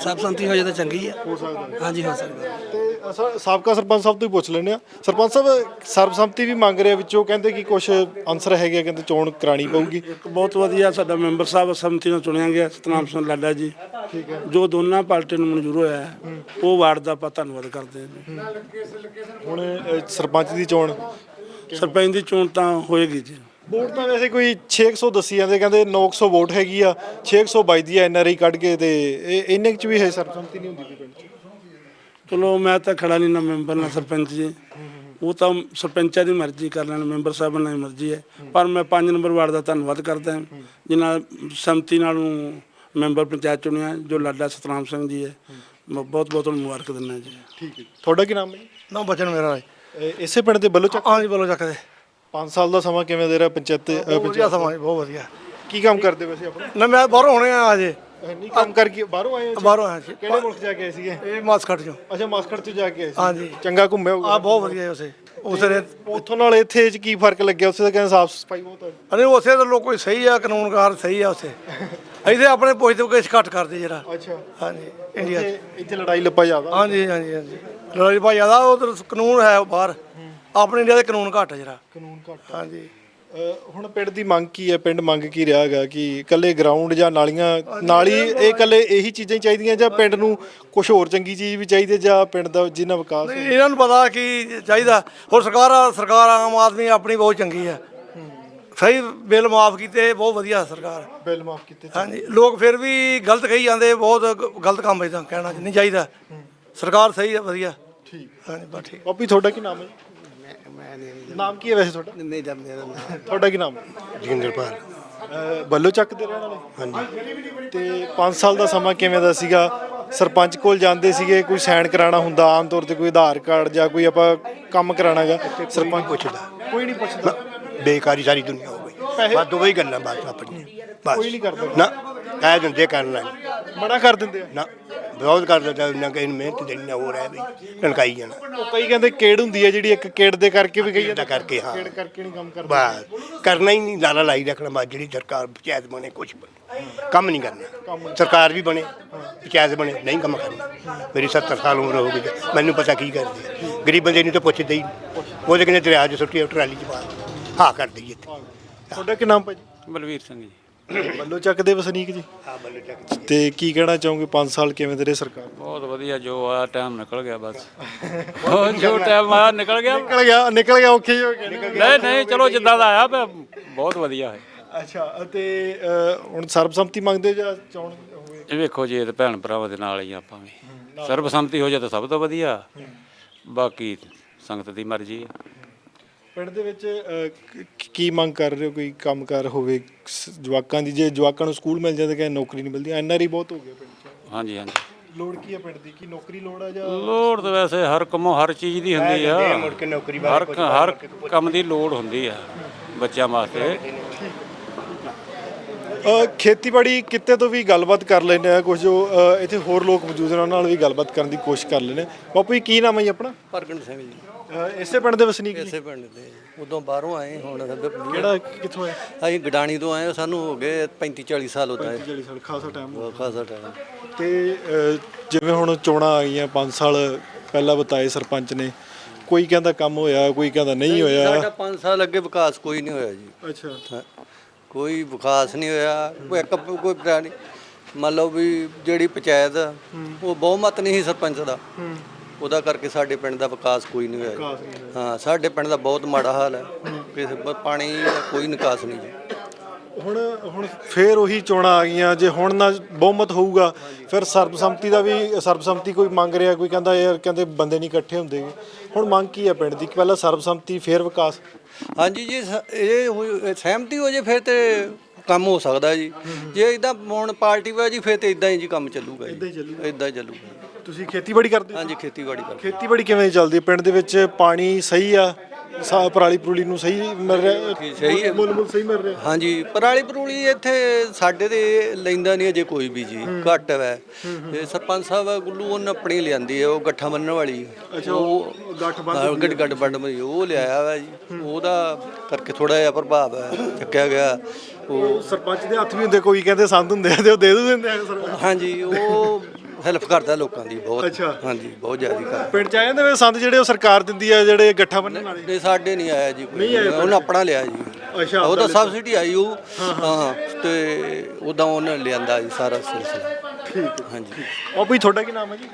ਸਰਬਸੰਮਤੀ ਹੋ ਜਾਏ ਤਾਂ ਚੰਗੀ ਹੈ। ਹੋ ਸਕਦਾ ਹਾਂਜੀ ਹੋ ਸਕਦਾ ਤੇ ਅਸਾਂ ਸਾਬਕਾ ਸਰਪੰਚ ਸਾਹਿਬ ਤੋਂ ਹੀ ਪੁੱਛ ਲੈਂਦੇ ਆ ਸਰਪੰਚ ਸਾਹਿਬ ਸਰਬਸੰਮਤੀ ਵੀ ਮੰਗ ਰਿਹਾ ਵਿੱਚੋਂ। ਕਹਿੰਦੇ ਕਿ ਕੁਝ ਆਨਸਰ ਹੈਗੇ ਆ, ਕਹਿੰਦੇ ਚੋਣ ਕਰਾਣੀ ਪਊਗੀ। ਇੱਕ ਬਹੁਤ ਵਧੀਆ ਸਾਡਾ ਮੈਂਬਰ ਸਾਹਿਬ ਸੰਮਤੀ ਨਾਲ ਚੁਣਿਆ ਗਿਆ ਸਤਨਾਮ ਸਿੰਘ ਲਾਡਾ ਜੀ। ਠੀਕ ਹੈ। ਜੋ ਦੋਨਾਂ ਪਾਰਟੀਆਂ ਨੂੰ ਮਨਜ਼ੂਰ ਹੋਇਆ ਹੈ, ਉਹ ਵਾਰਡ ਦਾ ਆਪਾਂ ਧੰਨਵਾਦ ਕਰਦੇ ਹਾਂ ਜੀ। ਹੁਣ ਅ, ਸਰਪੰਚ ਦੀ ਚੋਣ ਸਰਪੰਚ ਦੀ ਚੋਣ ਤਾਂ ਹੋਏਗੀ ਜੀ। ਵੋਟ ਤਾਂ ਵੈਸੇ ਕੋਈ 600 ਦੱਸੀ ਜਾਂਦੇ ਕਹਿੰਦੇ 900 ਵੋਟ ਹੈਗੀ ਆ 622 ਦੀ ਐਨਆਰਆਈ ਕੱਢ ਕੇ ਤੇ ਇਹ ਇੰਨੇ ਚ ਵੀ ਹੈ ਸਰਬਸੰਮਤੀ ਨਹੀਂ ਹੁੰਦੀ ਕੋਈ ਪਿੰਡ ਚ। ਚਲੋ ਮੈਂ ਤਾਂ ਖੜਾ ਨਹੀਂ ਨਾ ਮੈਂਬਰ ਨਾ ਸਰਪੰਚ ਜੀ। ਉਹ ਤਾਂ ਸਰਪੰਚਾਂ ਦੀ ਮਰਜ਼ੀ ਕਰ ਲੈਣ ਮੈਂਬਰ ਸਾਹਿਬਾਂ ਦੀ ਮਰਜ਼ੀ ਹੈ। ਪਰ ਮੈਂ 5 ਨੰਬਰ ਵਾਰਡ ਦਾ ਧੰਨਵਾਦ ਕਰਦਾ ਹਾਂ ਜਿਨ੍ਹਾਂ ਸੰਮਤੀ ਨਾਲ ਨੂੰ ਮੈਂਬਰ ਪੰਚਾਇਤ ਚੁਣਿਆ ਜੋ ਲਾਡਾ ਸਤਨਾਮ ਸਿੰਘ ਜੀ ਹੈ। ਮੈਂ ਬਹੁਤ ਬਹੁਤ ਮੁਬਾਰਕ ਦਿੰਦਾ ਜੀ। ਠੀਕ ਹੈ ਤੁਹਾਡਾ ਕੀ ਨਾਮ ਹੈ? ਨਾ ਬਚਨ ਮੇਰਾ ਇਸੇ ਪਿੰਡ ਦੇ ਬੱਲੋ ਚੱਕ ਹਾਂਜੀ ਬੋਲੋ ਚੱਕਦੇ 5 ਸਾਲ ਦਾ ਸਮਾਂ ਕਿਵੇਂ ਦੇ ਰਿਹਾ ਪੰਚਾਇਤ ਅ, ਵਧੀਆ ਸਮਾਂ ਜੀ, ਬਹੁਤ ਵਧੀਆ। ਕੀ ਕੰਮ ਕਰਦੇ ਵੈਸੇ ਆਪਣਾ ਨਾ ਮੈਂ ਬਾਹਰੋਂ ਹੋਣੇ ਆ ਅਜੇ ਅ, ਨਹੀਂ ਕੰਮ ਕਰਕੇ ਬਾਹਰੋਂ ਆਏ ਹੋ ਜੀ? ਬਾਹਰੋਂ ਆਇਆ ਸੀ ਕਿਹੜੇ ਮੁਲਕ ਜਾ ਕੇ ਆਏ ਸੀਗੇ? ਇਹ ਮਾਸਕਟ ਚੋਂ। ਅੱਛਾ ਮਾਸਕਟ ਤੋਂ ਜਾ ਕੇ ਆਏ ਸੀ। ਹਾਂਜੀ। ਚੰਗਾ ਘੁੰਮੇ ਹੋਗੇ ਆ ਬਹੁਤ ਵਧੀਆ ਉਸੇ ਉਸੇ ਦੇ ਉੱਥੋਂ ਨਾਲ ਇੱਥੇ ਚ ਕੀ ਫ਼ਰਕ ਲੱਗਿਆ? ਉੱਥੇ ਤਾਂ ਕਹਿੰਦੇ ਸਾਫ਼ ਸਫ਼ਾਈ ਬਹੁਤ ਹੈ ਅਰੇ ਉਸੇ ਦੇ ਲੋਕ ਕੋਈ ਸਹੀ ਆ ਕਾਨੂੰਨਕਾਰ ਸਹੀ ਆ ਉਸੇ ਇੱਥੇ ਆਪਣੇ ਪੁੱਛ ਤੋਂ ਕਿਸ ਘੱਟ ਕਰਦੇ ਜਰਾ। ਅੱਛਾ। ਹਾਂਜੀ ਇੰਡੀਆ 'ਚ। ਇੱਥੇ ਇੱਥੇ ਲੜਾਈ ਲੱਪਾ ਜ਼ਿਆਦਾ। ਹਾਂਜੀ ਹਾਂਜੀ ਹਾਂਜੀ ਲੜਾਈ ਭਾਈ ਆਦਾ ਉਧਰ ਕਾਨੂੰਨ ਹੈ ਬਾਹਰ। ਆਪਣੇ ਇੰਡੀਆ ਦੇ ਕਾਨੂੰਨ ਘੱਟ ਆ ਜਰਾ। ਕਾਨੂੰਨ ਘੱਟ ਹਾਂਜੀ। ਹੁਣ ਪਿੰਡ ਦੀ ਮੰਗ ਕੀ ਹੈ? ਪਿੰਡ ਮੰਗ ਕੀ ਰਿਹਾ ਹੈਗਾ ਕਿ ਇਕੱਲੇ ਗਰਾਊਂਡ ਜਾਂ ਨਾਲੀਆਂ ਨਾਲੀ ਇਹ ਇਕੱਲੇ ਇਹੀ ਚੀਜ਼ਾਂ ਹੀ ਚਾਹੀਦੀਆਂ ਜਾਂ ਪਿੰਡ ਨੂੰ ਕੁਝ ਹੋਰ ਚੰਗੀ ਚੀਜ਼ ਵੀ ਚਾਹੀਦੀ ਹੈ ਜਾਂ ਪਿੰਡ ਦਾ ਜਿੰਨਾ ਵਿਕਾਸ ਇਹਨਾਂ ਨੂੰ ਪਤਾ ਕੀ ਚਾਹੀਦਾ। ਹੋਰ ਸਰਕਾਰ ਸਰਕਾਰ ਆਮ ਆਦਮੀ ਆਪਣੀ ਬਹੁਤ ਚੰਗੀ ਆ ਸਹੀ ਬਿੱਲ ਮਾਫ ਕੀਤੇ ਬਹੁਤ ਵਧੀਆ ਸਰਕਾਰ। ਬਿੱਲ ਮਾਫ ਕੀਤੇ ਹਾਂਜੀ ਲੋਕ ਫਿਰ ਵੀ ਗਲਤ ਕਹੀ ਜਾਂਦੇ ਬਹੁਤ ਗ- ਗਲਤ ਕੰਮ ਇਦਾਂ ਕਹਿਣਾ ਨਹੀਂ ਚਾਹੀਦਾ। ਸਰਕਾਰ ਸਹੀ ਹੈ ਵਧੀਆ। ਠੀਕ। ਹਾਂਜੀ ਬਸ ਠੀਕ। ਪਾਪੀ ਤੁਹਾਡਾ ਕੀ ਨਾਮ ਹੈ ਨਾਮ ਕੀ ਹੈ ਵੈਸੇ ਤੁਹਾਡਾ? ਮੇਰਾ ਮੇਰਾ ਤੁਹਾਡਾ ਕੀ ਨਾਮ ਜਗਿੰਦਰਪਾਲ ਬੱਲੋ ਚੱਕ ਦੇ ਰਹਿਣ ਵਾਲੇ? ਹਾਂਜੀ। ਤੇ 5 ਸਾਲ ਦਾ ਸਮਾਂ ਕਿਵੇਂ ਦਾ ਸੀਗਾ? ਸਰਪੰਚ ਕੋਲ ਜਾਂਦੇ ਸੀਗੇ ਕੋਈ ਸਾਈਨ ਕਰਾਉਣਾ ਹੁੰਦਾ ਆਮ ਤੌਰ ਤੇ ਕੋਈ ਆਧਾਰ ਕਾਰਡ ਜਾਂ ਕੋਈ ਆਪਾਂ ਕੰਮ ਕਰਾਣਾਗਾ ਸਰਪੰਚ ਪੁੱਛਦਾ। ਕੋਈ ਨਹੀਂ ਪੁੱਛਦਾ। ਬੇਕਾਰੀ ਸਾਰੀ ਦੁਨੀਆ ਹੋ ਗਈ। ਬਸ ਦੋ ਹੀ ਗੱਲਾਂ ਬਸ ਆਪਣੀ ਬਸ ਕੋਈ ਨਹੀਂ ਕਰਦਾ। ਨਾ ਕਹਿ ਦਿੰਦੇ ਕਰਨਾ ਮਨਾ ਕਰ ਦਿੰਦੇ ਆ? ਨਾ ਵਿਰੋਧ ਕਰ ਦਿੰਦਾ ਨਾ ਕਿ ਮਿਹਨਤ ਦੇਣੀ ਨਾ ਹੋ ਰਿਹਾ ਵੀ ਲਣਕਾਈ ਜਾਣਾ। ਉਹ ਕਈ ਕਹਿੰਦੇ ਕਿਹੜ ਹੁੰਦੀ ਹੈ ਜਿਹੜੀ ਇੱਕ ਕਿਹੜ ਦੇ ਕਰਕੇ ਵੀ ਕਈ ਇਹਦਾ ਕਰਕੇ ਹਾਂ। ਕਿਹੜ ਕਰਕੇ ਨਹੀਂ ਕੰਮ ਕਰਦਾ। ਬਸ ਕਰਨਾ ਹੀ ਨਹੀਂ ਲਾਲਾ ਲਾਈ ਰੱਖਣਾ ਬਸ ਜਿਹੜੀ ਸਰਕਾਰ ਪੰਚਾਇਤ ਬਣੇ ਕੁਛ ਬਣੇ। ਕੰਮ ਨਹੀਂ ਕਰਨਾ। ਸਰਕਾਰ ਵੀ ਬਣੇ ਪੰਚਾਇਤ ਬਣੇ ਨਹੀਂ ਕੰਮ ਕਰਨਾ। ਮੇਰੀ 70 ਸਾਲ ਉਮਰ ਹੋ ਗਈ ਮੈਨੂੰ ਪਤਾ ਕੀ ਕਰਦੇ। ਗਰੀਬ ਬੰਦੇ ਨੂੰ ਤਾਂ ਪੁੱਛਦੇ ਹੀ। ਉਹਦੇ ਕਹਿੰਦੇ ਦਰਿਆ 'ਚ ਸੁੱਟੀ ਟਰਾਲੀ 'ਚ ਪਾ ਹਾਂ ਕਰ ਦਈਏ। ਇੱਥੇ ਤੁਹਾਡਾ ਕੀ ਨਾਮ ਭਾਜੀ? ਬਲਵੀਰ ਸਿੰਘ ਜੀ। ਬੱਲੋ ਚੱਕ ਦੇ ਵਸਨੀਕ ਜੀ। ਹਾਂ ਬੱਲੇ ਚੱਕ ਤੇ ਕੀ ਕਹਿਣਾ ਚਾਹੋਗੇ 5 ਸਾਲ ਕਿਵੇਂ ਦੇ ਰਹੇ ਸਰਕਾਰ? ਬਹੁਤ ਵਧੀਆ ਜੋ ਆ ਟਾਈਮ ਨਿਕਲ ਗਿਆ ਬਸ। ਉਹ ਜੋ ਟਾਈਮ ਆਇਆ ਨਿਕਲ ਗਿਆ। ਨਿਕਲ ਗਿਆ ਨਿਕਲ ਗਿਆ ਔਖੇ ਹੀ ਗਏ ਨਹੀਂ ਨਹੀਂ ਚਲੋ ਜਿੱਦਾਂ ਦਾ ਆਇਆ ਬਹੁਤ ਵਧੀਆ ਹੈ। ਅੱਛਾ ਅ, ਹੁਣ ਸਰਬਸੰਮਤੀ ਮੰਗਦੇ ਜਾਂ ਚੋਣ ਹੋਵੇ ਇਹ ਵੇਖੋ ਜੀ ਇਹ ਤਾਂ ਭੈਣ ਭਰਾਵਾਂ ਦੇ ਨਾਲ ਹੀ ਆ ਆਪਾਂ ਵੀ। ਸਰਬਸੰਮਤੀ ਹੋ ਜਾਏ ਤਾਂ ਸਭ ਤੋਂ ਵਧੀਆ। ਬਾਕੀ ਸੰਗਤ ਦੀ ਮਰਜ਼ੀ ਹੈ ਪਿੰਡ ਦੇ ਵਿੱਚ ਕ- ਕੀ ਮੰਗ ਕਰ ਰਹੇ ਹੋ? ਕੋਈ ਕੰਮਕਾਰ ਹੋਵੇ ਸ- ਜਵਾਕਾਂ ਦੀ? ਜੇ ਜਵਾਕਾਂ ਨੂੰ ਸਕੂਲ ਮਿਲ ਜਾਂਦੇ ਕਹਿੰਦੇ ਨੌਕਰੀ ਨਹੀਂ ਮਿਲਦੀ? ਐਨਆਰਈ ਬਹੁਤ ਹੋ ਗਿਆ ਪਿੰਡ 'ਚ। ਹਾਂਜੀ ਹਾਂਜੀ। ਲੋੜ ਕੀ ਹੈ ਪਿੰਡ ਦੀ? ਕੀ ਨੌਕਰੀ ਲੋੜ ਆ ਜਾਂ ਲੋੜ ਤਾਂ ਵੈਸੇ ਹਰ ਕੰਮੋਂ ਹਰ ਚੀਜ਼ ਦੀ ਹੁੰਦੀ ਆ। ਮੁੜ ਕੇ ਨੌਕਰੀ ਹਰ ਕ- ਹਰ ਕੰਮ ਦੀ ਲੋੜ ਹੁੰਦੀ ਆ ਬੱਚਿਆਂ ਵਾਸਤੇ। ਖੇਤੀਬਾੜੀ ਕਿੱਤੇ ਤੋਂ ਵੀ ਗੱਲਬਾਤ ਕਰ ਲੈਂਦੇ ਆ ਕੁਝ ਜੋ ਅ, ਇੱਥੇ ਹੋਰ ਲੋਕ ਮੌਜੂਦ ਨੇ ਉਹਨਾਂ ਨਾਲ ਵੀ ਗੱਲਬਾਤ ਕਰਨ ਦੀ ਕੋਸ਼ਿਸ਼ ਕਰ ਲੈਂਦੇ ਹਾਂ। ਬਾਪੂ ਜੀ ਕੀ ਨਾਮ ਹੈ ਜੀ ਆਪਣਾ? ਪ੍ਰਗਟ ਸਿੰਘ ਜੀ। ਅ, ਇਸੇ ਪਿੰਡ ਦੇ ਵਸਨੀਕ ਜੀ? ਇਸੇ ਪਿੰਡ ਦੇ। ਉਦੋਂ ਬਾਹਰੋਂ ਆਏ ਹੁਣ ਸਾਡੇ ਕਿਹੜਾ ਕਿੱਥੋਂ ਹੈ ਅਸੀਂ ਗਡਾਣੀ ਤੋਂ ਆਏ ਸਾਨੂੰ ਹੋ ਗਏ 35 40 ਸਾਲ ਉਦਾਂ। ਹੈ ਜਿਹੜੀ ਸਾਲ ਖਾਸਾ ਟਾਈਮ। ਬਹੁਤ ਖਾਸਾ ਟਾਈਮ। ਤੇ ਅ, ਜਿਵੇਂ ਹੁਣ ਚੋਣਾਂ ਆ ਗਈਆਂ 5 ਸਾਲ ਪਹਿਲਾਂ ਬਤਾਏ ਸਰਪੰਚ ਨੇ ਕੋਈ ਕਹਿੰਦਾ ਕੰਮ ਹੋਇਆ ਕੋਈ ਕਹਿੰਦਾ ਨਹੀਂ ਹੋਇਆ। ਸਾਡਾ 5 ਸਾਲ ਅੱਗੇ ਵਿਕਾਸ ਕੋਈ ਨਹੀਂ ਹੋਇਆ ਜੀ। ਅੱਛਾ। ਕੋਈ ਵਿਕਾਸ ਨਹੀਂ ਹੋਇਆ ਕੋਈ ਇੱਕ ਕੋਈ ਪ੍ਰਾਣੀ ਮੰਨ ਲਓ ਵੀ ਜਿਹੜੀ ਪੰਚਾਇਤ ਆ, ਉਹ ਬਹੁਮਤ ਨਹੀਂ ਸੀ ਸਰਪੰਚ ਦਾ। ਉਹਦਾ ਕਰਕੇ ਸਾਡੇ ਪਿੰਡ ਦਾ ਵਿਕਾਸ ਕੋਈ ਨਹੀਂ ਹੋਇਆ। ਹਾਂ ਸਾਡੇ ਪਿੰਡ ਦਾ ਬਹੁਤ ਮਾੜਾ ਹਾਲ ਹੈ। ਕਿਸੇ ਪ- ਪਾਣੀ ਦਾ ਕੋਈ ਨਿਕਾਸ ਨਹੀਂ ਜੀ ਹੁਣ ਹੁਣ ਫੇਰ ਉਹੀ ਚੋਣਾਂ ਆ ਗਈਆਂ ਜੇ ਹੁਣ ਨਾ ਬਹੁਮਤ ਹੋਊਗਾ ਫਿਰ ਸਰਬਸੰਮਤੀ ਦਾ ਵੀ ਸਰਬਸੰਮਤੀ ਕੋਈ ਮੰਗ ਰਿਹਾ ਕੋਈ ਕਹਿੰਦਾ ਯਾਰ ਕਹਿੰਦੇ ਬੰਦੇ ਨਹੀਂ ਇਕੱਠੇ ਹੁੰਦੇ। ਹੁਣ ਮੰਗ ਕੀ ਹੈ ਪਿੰਡ ਦੀ? ਕਿ ਪਹਿਲਾਂ ਸਰਬਸੰਮਤੀ ਫੇਰ ਵਿਕਾਸ। ਹਾਂਜੀ ਜੀ ਸ- ਇਹ ਹੋ- ਸਹਿਮਤੀ ਹੋ ਜੇ ਫਿਰ ਤੇ ਕੰਮ ਹੋ ਸਕਦਾ ਜੀ। ਜੇ ਇਦਾਂ ਹੁਣ ਪਾਰਟੀ ਬਾਜੀ ਫਿਰ ਤੇ ਇਦਾਂ ਹੀ ਜੀ ਕੰਮ ਚੱਲੂਗਾ ਇਦਾਂ ਹੀ ਚੱਲੂਗਾ। ਇਦਾਂ ਹੀ ਚੱਲੂਗਾ। ਤੁਸੀਂ ਖੇਤੀਬਾੜੀ ਕਰਦੇ ਹੋ? ਹਾਂਜੀ ਖੇਤੀਬਾੜੀ ਕਰ ਖੇਤੀਬਾੜੀ ਕਿਵੇਂ ਚੱਲਦੀ ਹੈ? ਪਿੰਡ ਦੇ ਵਿੱਚ ਪਾਣੀ ਸਹੀ ਆ? ਸਾ- ਪਰਾਲੀ ਪਰੂਲੀ ਨੂੰ ਸਹੀ ਮਿਲ ਰਿਹਾ ਸਹੀ ਹੈ। ਮੁੱਲ ਮੁੱਲ ਸਹੀ ਮਿਲ ਰਿਹਾ। ਹਾਂਜੀ ਪਰਾਲੀ ਪਰੂਲੀ ਇੱਥੇ ਸਾਡੇ ਤੇ ਲੈਂਦਾ ਨਹੀਂ ਅਜੇ ਕੋਈ ਵੀ ਜੀ ਘੱਟ ਹੈ ਤੇ ਸਰਪੰਚ ਸਾਹਿਬ ਗੁੱਲੂ ਉਹਨੇ ਆਪਣੀ ਲਿਆਂਦੀ ਹੈ ਉਹ ਗੱਠਾ ਮੰਨਣ ਵਾਲੀ। ਅੱਛਾ, ਉਹ ਗੱਠ ਬੰਨ੍ਹ ਹਾਂ, ਗੱਡ ਗੱਡ ਉਹ ਲਿਆਇਆ ਵਾ ਜੀ। ਉਹਦਾ ਕਰਕੇ ਥੋੜਾ ਜਿਹਾ ਪ੍ਰਭਾਵ ਹੈ ਚੱਕਿਆ ਗਿਆ। ਉਹ ਸਰਪੰਚ ਦੇ ਹੱਥ ਵੀ ਹੁੰਦੇ ਕੋਈ ਕਹਿੰਦੇ ਸੰਦ ਹੁੰਦੇ ਆ ਤੇ ਉਹ ਦੇ ਦੂ ਦਿੰਦੇ ਆ ਹਾਂਜੀ ਉਹ ਹੈਲਪ ਕਰਦਾ ਲੋਕਾਂ ਦੀ ਬਹੁਤ। ਅੱਛਾ। ਹਾਂਜੀ ਬਹੁਤ ਜ਼ਿਆਦਾ ਕਰਦਾ। ਪਿੰਡ ਚ ਆ ਜਾਂਦੇ ਵੇ? ਸੰਦ ਜਿਹੜੇ ਉਹ ਸਰਕਾਰ ਦਿੰਦੀ ਆ ਜਿਹੜੇ ਗੱਠਾ ਬੰਨਣ ਵਾਲੇ? ਨਹੀਂ ਸਾਡੇ ਨਹੀਂ ਆਇਆ ਜੀ ਕੋਈ। ਉਹਨੇ ਆਪਣਾ ਲਿਆ ਜੀ। ਅੱਛਾ, ਉਹ ਤਾਂ। ਸਬਸਿਡੀ ਆਈ ਉਹ। ਹਾਂ ਤੇ ਉਦਾਂ ਉਹਨੇ ਲਿਆਂਦਾ ਜੀ ਸਾਰਾ ਸਿਲਸਿਲਾ। ਠੀਕ ਹਾਂਜੀ। ਉਹ ਵੀ ਤੁਹਾਡਾ ਕੀ ਨਾਮ ਹੈ ਜੀ?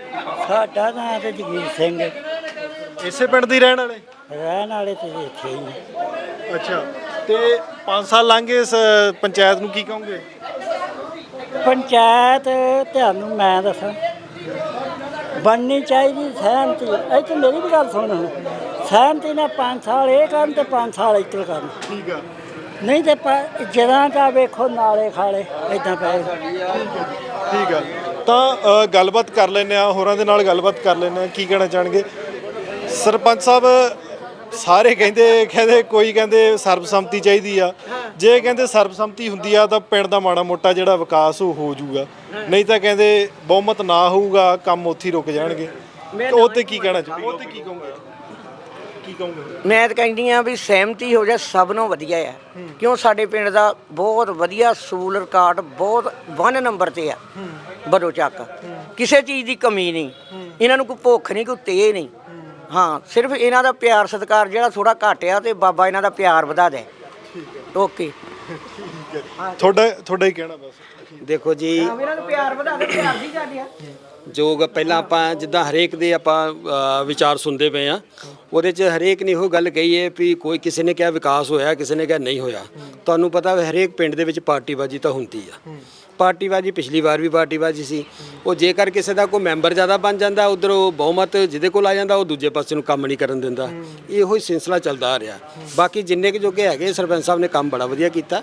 ਸਾਡਾ ਨਾਂ ਤੇ ਜਗੀਰ ਸਿੰਘ ਇਸੇ ਪਿੰਡ ਦੇ ਹੀ ਰਹਿਣ ਵਾਲੇ? ਰਹਿਣ ਵਾਲੇ ਤੇ ਇੱਥੇ ਹੀ ਅੱਛਾ। ਤੇ 5 ਸਾਲ ਲੰਘੇ ਇਸ ਪੰਚਾਇਤ ਨੂੰ ਕੀ ਕਹੋਗੇ? ਪੰਚਾਇਤ ਤੁਹਾਨੂੰ ਮੈਂ ਦੱਸਾਂ। ਬਣਨੀ ਚਾਹੀਦੀ ਸਹਿਮਤੀ। ਇਹ ਤੇ ਮੇਰੀ ਵੀ ਗੱਲ ਸੁਣ। ਹੁਣ ਸਹਿਮਤੀ ਨਾਲ 5 ਸਾਲ ਇਹ ਕਰਨ ਤੇ 5 ਸਾਲ ਇੱਧਰ ਕਰਨ। ਠੀਕ ਆ। ਨਹੀਂ ਤੇ ਜਦਾਂ ਕਾ ਵੇਖੋ ਨਾਲੇ ਖਾਲੇ ਇਦਾਂ ਪਏ ਠੀਕ ਆ। ਤਾਂ ਗੱਲਬਾਤ ਕਰ ਲੈਨੇ ਆ ਹੋਰਾਂ ਦੇ ਨਾਲ ਗੱਲਬਾਤ ਕਰ ਲੈਨੇ ਆ। ਕੀ ਕਹਿਣਾ ਚਾਹਣਗੇ? ਸਰਪੰਚ ਸਾਹਿਬ ਸਾਰੇ ਕਹਿੰਦੇ ਕਹਿੰਦੇ ਕੋਈ ਕਹਿੰਦੇ ਸਰਬਸੰਮਤੀ ਚਾਹੀਦੀ ਆ। ਜੇ ਕਹਿੰਦੇ ਸਰਬਸੰਮਤੀ ਹੁੰਦੀ ਆ ਤਾਂ ਪਿੰਡ ਦਾ ਮਾੜਾ ਮੋਟਾ ਜਿਹੜਾ ਵਿਕਾਸ ਉਹ ਹੋ ਜਾਊਗਾ। ਨਹੀਂ ਤਾਂ ਕਹਿੰਦੇ ਬਹੁਮਤ ਨਾ ਹੋਊਗਾ ਕੰਮ ਉੱਥੇ ਹੀ ਰੁਕ ਜਾਣਗੇ। ਉਹ ਤੇ ਕੀ ਕਹਿਣਾ ਚਾਹੋਗੇ ਉਹ ਤੇ ਕੀ ਕਹੋਗੇ? ਕੀ ਕਹੋਗੇ? ਮੈਂ ਤਾਂ ਕਹਿੰਦੀ ਆ ਵੀ ਸਹਿਮਤੀ ਹੋ ਜਾ ਸਭ ਨੂੰ ਵਧੀਆ ਆ। ਕਿਉਂ ਸਾਡੇ ਪਿੰਡ ਦਾ ਬਹੁਤ ਵਧੀਆ ਸੂਲ ਰਿਕਾਰਡ ਬਹੁਤ ਵਨ ਨੰਬਰ ਤੇ ਆ। ਬੜੋ ਚੱਕ। ਕਿਸੇ ਚੀਜ਼ ਦੀ ਕਮੀ ਨਹੀਂ। ਇਹਨਾਂ ਨੂੰ ਕੋਈ ਭੁੱਖ ਨਹੀਂ ਕੋਈ ਤੇ ਨਹੀਂ। ਹਾਂ ਸਿਰਫ ਇਹਨਾਂ ਦਾ ਪਿਆਰ ਸਤਿਕਾਰ ਜਿਹੜਾ ਥੋੜਾ ਘਟਿਆ ਤੇ ਬਾਬਾ ਇਹਨਾਂ ਦਾ ਪਿਆਰ ਵਧਾ ਦੇ। ਓਕੇ। ਤੁਹਾਡਾ ਤੁਹਾਡਾ ਹੀ ਕਹਿਣਾ ਬਸ। ਦੇਖੋ ਜੀ ਇਹਨਾਂ ਦਾ ਪਿਆਰ ਵਧਾ ਦੇ ਪਿਆਰ ਦੀ ਗੱਲ ਆ। ਜੋ ਗ- ਪਹਿਲਾਂ ਆਪਾਂ ਜਿੱਦਾਂ ਹਰੇਕ ਦੇ ਆਪਾਂ ਵਿਚਾਰ ਸੁਣਦੇ ਪਏ ਆ ਉਹਦੇ 'ਚ ਹਰੇਕ ਨੇ ਇਹੋ ਗੱਲ ਕਹੀ ਹੈ ਵੀ ਕੋਈ ਕਿਸੇ ਨੇ ਕਿਹਾ ਵਿਕਾਸ ਹੋਇਆ ਕਿਸੇ ਨੇ ਕਿਹਾ ਨਹੀਂ ਹੋਇਆ। ਤੁਹਾਨੂੰ ਪਤਾ ਹੈ ਹਰੇਕ ਪਿੰਡ ਦੇ ਵਿੱਚ ਪਾਰਟੀਬਾਜ਼ੀ ਤਾਂ ਹੁੰਦੀ ਆ। ਪਾਰਟੀਬਾਜ਼ੀ, ਪਿਛਲੀ ਵਾਰ ਵੀ ਪਾਰਟੀਬਾਜ਼ੀ ਸੀ। ਉਹ ਜੇਕਰ ਕਿਸੇ ਦਾ ਕੋਈ ਮੈਂਬਰ ਜ਼ਿਆਦਾ ਬਣ ਜਾਂਦਾ, ਉਧਰ ਉਹ ਬਹੁਮਤ ਜਿਹਦੇ ਕੋਲ ਆ ਜਾਂਦਾ, ਉਹ ਦੂਜੇ ਪਾਸੇ ਨੂੰ ਕੰਮ ਨਹੀਂ ਕਰਨ ਦਿੰਦਾ। ਇਹੋ ਹੀ ਸਿਲਸਿਲਾ ਚੱਲਦਾ ਆ ਰਿਹਾ। ਬਾਕੀ ਜਿੰਨੇ ਕੁ ਜੋਗੇ ਹੈਗੇ, ਸਰਪੰਚ ਸਾਹਿਬ ਨੇ ਕੰਮ ਬੜਾ ਵਧੀਆ ਕੀਤਾ।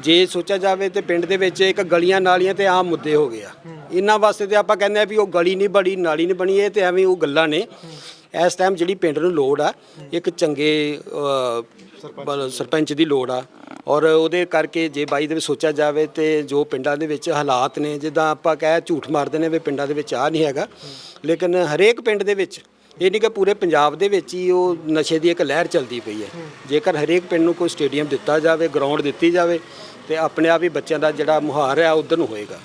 ਜੇ ਸੋਚਿਆ ਜਾਵੇ ਤੇ ਪਿੰਡ ਦੇ ਵਿੱਚ ਇੱਕ ਗਲੀਆਂ ਨਾਲੀਆਂ ਤੇ ਆਮ ਮੁੱਦੇ ਹੋ ਗਏ ਆ। ਇਹਨਾਂ ਵਾਸਤੇ ਤੇ ਆਪਾਂ ਕਹਿੰਦੇ ਆ ਵੀ ਉਹ ਗਲੀ ਨਹੀਂ ਬਣੀ, ਨਾਲੀ ਨਹੀਂ ਬਣੀ, ਇਹ ਤੇ ਐਵੇਂ ਉਹ ਗੱਲਾਂ ਨੇ। ਇਸ ਟਾਈਮ ਜਿਹੜੀ ਪਿੰਡ ਨੂੰ ਲੋੜ ਆ ਇੱਕ ਚੰਗੇ ਅ, ਸਰਪੰਚ ਦੀ ਲੋੜ ਆ। ਔਰ ਉਹਦੇ ਕਰਕੇ ਜੇ ਬਾਈ ਦੇ ਵਿੱਚ ਸੋਚਿਆ ਜਾਵੇ ਤੇ ਜੋ ਪਿੰਡਾਂ ਦੇ ਵਿੱਚ ਹਾਲਾਤ ਨੇ ਜਿੱਦਾਂ ਆਪਾਂ ਕਹਿ ਝੂਠ ਮਾਰਦੇ ਨੇ ਵੀ ਪਿੰਡਾਂ ਦੇ ਵਿੱਚ ਆ ਨਹੀਂ ਹੈਗਾ। ਲੇਕਿਨ ਹਰੇਕ ਪਿੰਡ ਦੇ ਵਿੱਚ ਇਹ ਨਹੀਂ ਕਿ ਪੂਰੇ ਪੰਜਾਬ ਦੇ ਵਿੱਚ ਹੀ ਉਹ ਨਸ਼ੇ ਦੀ ਇੱਕ ਲਹਿਰ ਚੱਲਦੀ ਪਈ ਹੈ। ਜੇਕਰ ਹਰੇਕ ਪਿੰਡ ਨੂੰ ਕੋਈ ਸਟੇਡੀਅਮ ਦਿੱਤਾ ਜਾਵੇ ਗਰਾਊਂਡ ਦਿੱਤੀ ਜਾਵੇ ਤੇ ਆਪਣੇ ਆਪ ਹੀ ਬੱਚਿਆਂ ਦਾ ਜਿਹੜਾ ਮੁਹਾਰ ਹੈ ਉਧਰ ਨੂੰ ਹੋਏਗਾ।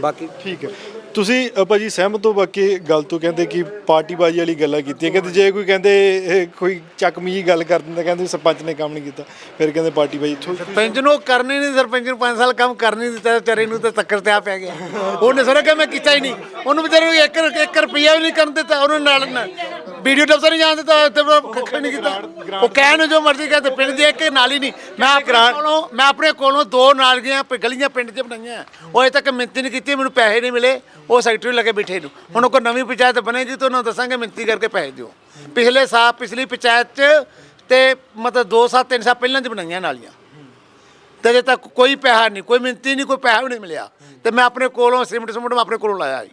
ਬਾਕੀ ਠੀਕ ਹੈ। ਤੁਸੀਂ ਅ, ਭਾਜੀ ਸਹਿਮਤ ਹੋ ਬਾਕੀ ਗੱਲ ਤੋਂ? ਕਹਿੰਦੇ ਕਿ ਪਾਰਟੀਬਾਜ਼ੀ ਵਾਲੀ ਗੱਲਾਂ ਕੀਤੀਆਂ। ਕਹਿੰਦੇ ਜੇ ਕੋਈ ਕਹਿੰਦੇ ਇਹ ਕੋਈ ਚੱਕਮੀ ਗੱਲ ਕਰ ਦਿੰਦਾ ਕਹਿੰਦੇ ਸਰਪੰਚ ਨੇ ਕੰਮ ਨਹੀਂ ਕੀਤਾ ਫਿਰ ਕਹਿੰਦੇ ਪਾਰਟੀਬਾਜ਼ੀ ਥੋ- ਸਰਪੰਚ ਨੂੰ ਕਰਨੀ ਨਹੀਂ ਸਰਪੰਚ ਨੂੰ 5 ਸਾਲ ਕੰਮ ਕਰ ਨਹੀਂ ਦਿੱਤਾ ਵਿਚਾਰੇ ਨੂੰ ਤਾਂ ਚੱਕਰ ਤੇ ਆ ਪੈ ਗਿਆ। ਉਹਨੇ ਸਾਰਾ ਕਿ ਮੈਂ ਕੀਤਾ ਹੀ ਨਹੀਂ। ਉਹਨੂੰ ਵਿਚਾਰੇ ਨੂੰ 1 1 ਰੁਪਿਆ ਵੀ ਨਹੀਂ ਕਰਨ ਦਿੱਤਾ। ਉਹਨੂੰ ਨਾਲ ਵੀਡੀਓ ਦਫ਼ਤਰ ਨਹੀਂ ਜਾਣ ਦਿੱਤਾ ਤੇ ਕੱਖ ਨਹੀਂ ਕੀਤਾ। ਉਹ ਕਹਿਣ ਨੂੰ ਜੋ ਮਰਜ਼ੀ ਕਹੇ ਤੇ ਪਿੰਡ ਦੀ ਇੱਕ ਨਾਲੀ ਨਹੀਂ। ਮੈਂ ਆਪਣੇ ਕੋਲੋਂ ਮੈਂ ਆਪਣੇ ਕੋਲੋਂ ਦੋ ਨਾਲੀਆਂ ਪ- ਗਲੀਆਂ ਪਿੰਡ 'ਚ ਬਣਾਈਆਂ। ਉਹ ਅਜੇ ਤੱਕ ਮਿੰਤੀ ਨਹੀਂ ਕੀਤੀ ਮੈਨੂੰ ਪੈਸੇ ਨਹੀਂ ਮਿਲੇ। ਉਹ ਸੈਕਟਰੀ ਲੱਗੇ ਬੈਠੇ ਨੂੰ। ਹੁਣ ਉਹ ਕੋਈ ਨਵੀਂ ਪੰਚਾਇਤ ਬਣੇਗੀ ਤਾਂ ਉਹਨਾਂ ਨੂੰ ਦੱਸਾਂਗੇ ਮਿੰਤੀ ਕਰਕੇ ਪੈਸੇ ਦਿਓ। ਪਿਛਲੇ ਸਾਲ ਪਿਛਲੀ ਪੰਚਾਇਤ 'ਚ ਤੇ ਮਤਲਬ 2 ਸਾਲ 3 ਸਾਲ ਪਹਿਲਾਂ 'ਚ ਬਣਾਈਆਂ ਨਾਲੀਆਂ। ਤੇ ਅਜੇ ਤੱਕ ਕੋਈ ਪੈਸਾ ਨਹੀਂ ਕੋਈ ਮਿੰਤੀ ਨਹੀਂ ਕੋਈ ਪੈਸਾ ਵੀ ਨਹੀਂ ਮਿਲਿਆ। ਤੇ ਮੈਂ ਆਪਣੇ ਕੋਲੋਂ ਸਿਮਟ ਸਿਮਟ ਮੈਂ ਆਪਣੇ ਕੋਲੋਂ ਲਾਇਆ ਜੀ।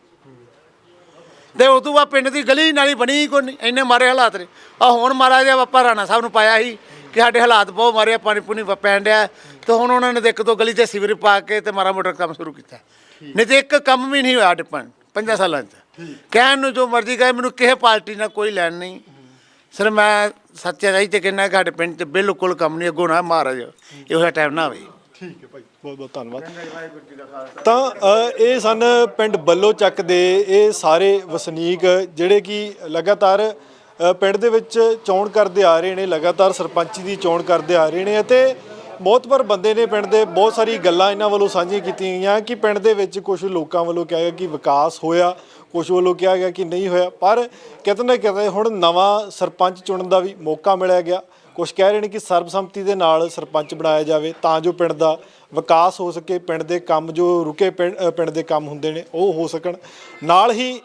ਤੇ ਉਦੋਂ ਬਾਅਦ ਪਿੰਡ ਦੀ ਗਲੀ ਨਾਲੀ ਬਣੀ ਹੀ ਕੋਈ ਨਹੀਂ ਇੰਨੇ ਮਾਰੇ ਹਾਲਾਤ ਨੇ। ਆ ਹੁਣ ਮਹਾਰਾਜਾ ਬਾਪਾ ਰਾਣਾ ਸਾਹਿਬ ਨੂੰ ਪਾਇਆ ਸੀ ਕਿ ਸਾਡੇ ਹਾਲਾਤ ਬਹੁਤ ਮਾਰੇ ਆ, ਪਾਣੀ ਪੂਣੀ ਪੈਣ ਡਿਆ। ਤੇ ਹੁਣ ਉਹਨਾਂ ਨੇ ਦੇਖ ਤੋਂ ਗਲੀ 'ਚ ਸੀਵਰ ਪਾ ਕੇ ਤੇ ਮਾਰਾ ਮੋਟਰ ਕੰਮ ਸ਼ੁਰੂ ਕੀਤਾ। ਨਹੀਂ ਤੇ ਇੱਕ ਕੰਮ ਵੀ ਨਹੀਂ ਹੋਇਆ ਡਿਪਨ ਪੰਜਾਂ ਸਾਲਾਂ 'ਚ। ਕਹਿਣ ਨੂੰ ਜੋ ਮਰਜ਼ੀ ਕਹੇ ਮੈਨੂੰ ਕਿਸੇ ਪਾਰਟੀ ਨਾਲ ਕੋਈ ਲੈਣ ਨਹੀਂ। ਸਰ ਮੈਂ ਸੱਚੇ ਰਾਈ ਤੇ ਕਹਿੰਦਾ ਸਾਡੇ ਪਿੰਡ 'ਚ ਬਿਲਕੁਲ ਕੰਮ ਨਹੀਂ ਅੱਗੋਂ ਨਾ ਮਹਾਰਾਜ ਇਹੋ ਜਿਹਾ ਟਾਈਮ ਨਾ ਆਵੇ। ਠੀਕ ਹੈ ਭਾਈ ਬਹੁਤ ਬਹੁਤ ਧੰਨਵਾਦ। ਤਾਂ ਅ, ਇਹ ਸਨ ਪਿੰਡ ਬੱਲੋ ਚੱਕ ਦੇ ਇਹ ਸਾਰੇ ਵਸਨੀਕ ਜਿਹੜੇ ਕਿ ਲਗਾਤਾਰ ਅ, ਪਿੰਡ ਦੇ ਵਿੱਚ ਚੋਣ ਕਰਦੇ ਆ ਰਹੇ ਨੇ ਲਗਾਤਾਰ ਸਰਪੰਚੀ ਦੀ ਚੋਣ ਕਰਦੇ ਆ ਰਹੇ ਨੇ ਅਤੇ ਮੋਤਬਰ ਬੰਦੇ ਨੇ ਪਿੰਡ ਦੇ ਬਹੁਤ ਸਾਰੀ ਗੱਲਾਂ ਇਹਨਾਂ ਵੱਲੋਂ ਸਾਂਝੀਆਂ ਕੀਤੀਆਂ ਗਈਆਂ ਕਿ ਪਿੰਡ ਦੇ ਵਿੱਚ ਕੁਝ ਲੋਕਾਂ ਵੱਲੋਂ ਕਿਹਾ ਗਿਆ ਕਿ ਵਿਕਾਸ ਹੋਇਆ ਕੁਝ ਵੱਲੋਂ ਕਿਹਾ ਗਿਆ ਕਿ ਨਹੀਂ ਹੋਇਆ, ਪਰ ਕਿਤੇ ਨਾ ਕਿਤੇ ਹੁਣ ਨਵਾਂ ਸਰਪੰਚ ਚੁਣਨ ਦਾ ਵੀ ਮੌਕਾ ਮਿਲਿਆ ਗਿਆ। ਕੁਝ ਕਹਿ ਰਹੇ ਨੇ ਕਿ ਸਰਬਸੰਮਤੀ ਦੇ ਨਾਲ ਸਰਪੰਚ ਬਣਾਇਆ ਜਾਵੇ ਤਾਂ ਜੋ ਪਿੰਡ ਦਾ ਵਿਕਾਸ ਹੋ ਸਕੇ, ਪਿੰਡ ਦੇ ਕੰਮ ਜੋ ਰੁਕੇ ਪਿੰਡ ਪਿੰਡ ਦੇ ਕੰਮ ਹੁੰਦੇ ਨੇ ਉਹ ਹੋ ਸਕਣ। ਨਾਲ ਹੀ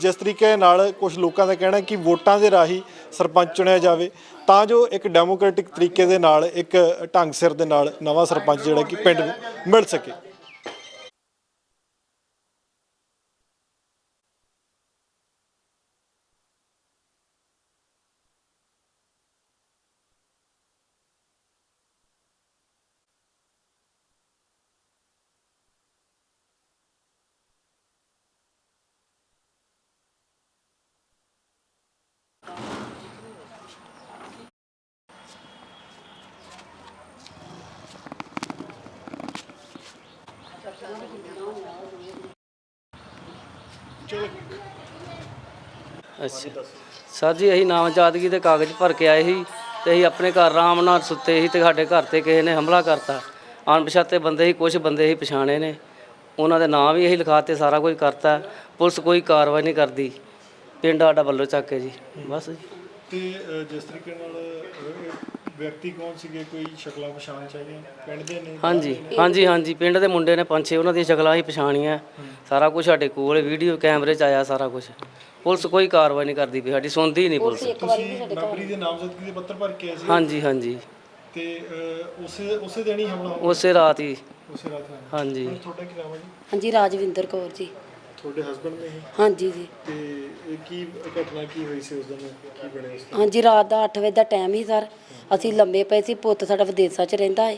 ਜਿਸ ਤਰੀਕੇ ਨਾਲ ਕੁਝ ਲੋਕਾਂ ਦਾ ਕਹਿਣਾ ਕਿ ਵੋਟਾਂ ਦੇ ਰਾਹੀਂ ਸਰਪੰਚ ਚੁਣਿਆ ਜਾਵੇ, ਤਾਂ ਜੋ ਇੱਕ ਡੈਮੋਕ੍ਰੈਟਿਕ ਤਰੀਕੇ ਦੇ ਨਾਲ, ਇੱਕ ਢੰਗ ਸਿਰ ਦੇ ਨਾਲ ਨਵਾਂ ਸਰਪੰਚ ਜਿਹੜਾ ਕਿ ਪਿੰਡ ਨੂੰ ਮਿਲ ਸਕੇ। ਸਰ ਜੀ ਅਸੀਂ ਨਾਮਜ਼ਦਗੀ ਦੇ ਕਾਗਜ਼ ਭਰ ਕੇ ਆਏ ਸੀ ਤੇ ਅਸੀਂ ਆਪਣੇ ਘਰ ਆਰਾਮ ਨਾਲ ਸੁੱਤੇ ਸੀ ਤੇ ਸਾਡੇ ਘਰ ਤੇ ਕਿਸੇ ਨੇ ਹਮਲਾ ਕਰਤਾ। ਅਣਪਛਾਤੇ ਬੰਦੇ ਸੀ ਕੁਝ ਬੰਦੇ ਸੀ ਪਛਾਣੇ ਨੇ। ਉਹਨਾਂ ਦੇ ਨਾਂ ਵੀ ਅਸੀਂ ਲਿਖਾਤੇ ਸਾਰਾ ਕੁਝ ਕਰਤਾ। ਪੁਲਿਸ ਕੋਈ ਕਾਰਵਾਈ ਨਹੀਂ ਕਰਦੀ। ਪਿੰਡ ਸਾਡਾ ਵੱਲੋਂ ਚੱਕ ਕੇ ਜੀ। ਬਸ ਜੀ। ਤੇ ਅ, ਜਿਸ ਤਰੀਕੇ ਨਾਲ ਅ, ਵਿਅਕਤੀ ਕੌਣ ਸੀਗੇ? ਕੋਈ ਸ਼ਕਲਾਂ ਪਛਾਣ ਚਾਹੀਦੀਆਂ ਪਿੰਡ ਦੇ ਨੇ? ਹਾਂਜੀ ਹਾਂਜੀ ਹਾਂਜੀ। ਪਿੰਡ ਦੇ ਮੁੰਡੇ ਨੇ ਪੰਜ ਛੇ ਉਹਨਾਂ ਦੀਆਂ ਸ਼ਕਲਾਂ ਹੀ ਪਛਾਣੀਆਂ। ਸਾਰਾ ਕੁਝ ਸਾਡੇ ਕੋਲ ਵੀਡੀਓ ਕੈਮਰੇ 'ਚ ਆਇਆ ਸਾਰਾ ਕੁਝ। ਪੁਲਿਸ ਕੋਈ ਕਾਰਵਾਈ ਨਹੀਂ ਕਰਦੀ ਵੀ ਸਾਡੀ ਸੁਣਦੀ ਨਹੀਂ ਪੁਲਿਸ ਤੁਸੀਂ ਮੈਂਬਰੀ ਦੇ ਨਾਮਜ਼ਦਗੀ ਦੇ ਪੱਤਰ ਭਰ ਕੇ ਆਏ ਸੀ। ਹਾਂਜੀ ਹਾਂਜੀ। ਤੇ ਉਸੇ ਉਸੇ ਦਿਨ ਹੀ ਹਮਲਾ ਹੋਇਆ? ਉਸੇ ਰਾਤ ਹੀ। ਉਸੇ ਰਾਤ ਹੋਇਆ ਹਾਂਜੀ। ਹੁਣ ਤੁਹਾਡਾ ਕੀ ਨਾਮ ਹੈ ਜੀ? ਹਾਂਜੀ ਰਾਜਵਿੰਦਰ ਕੌਰ ਜੀ। ਤੁਹਾਡੇ ਹਸਬੰਡ ਨੇ ਇਹ? ਹਾਂਜੀ ਜੀ। ਤੇ ਇਹ ਕੀ ਘਟਨਾ ਕੀ ਹੋਈ ਸੀ ਉਸ ਦਿਨ? ਕੀ ਬਣਿਆ ਉਸ ਦਿਨ? ਹਾਂਜੀ ਰਾਤ ਦਾ 8 ਵਜੇ ਦਾ ਟਾਈਮ ਹੀ ਸਰ ਅਸੀਂ ਲੰਮੇ ਪਏ ਸੀ ਪੁੱਤ ਸਾਡਾ ਵਿਦੇਸ਼ਾਂ 'ਚ ਰਹਿੰਦਾ ਹੈ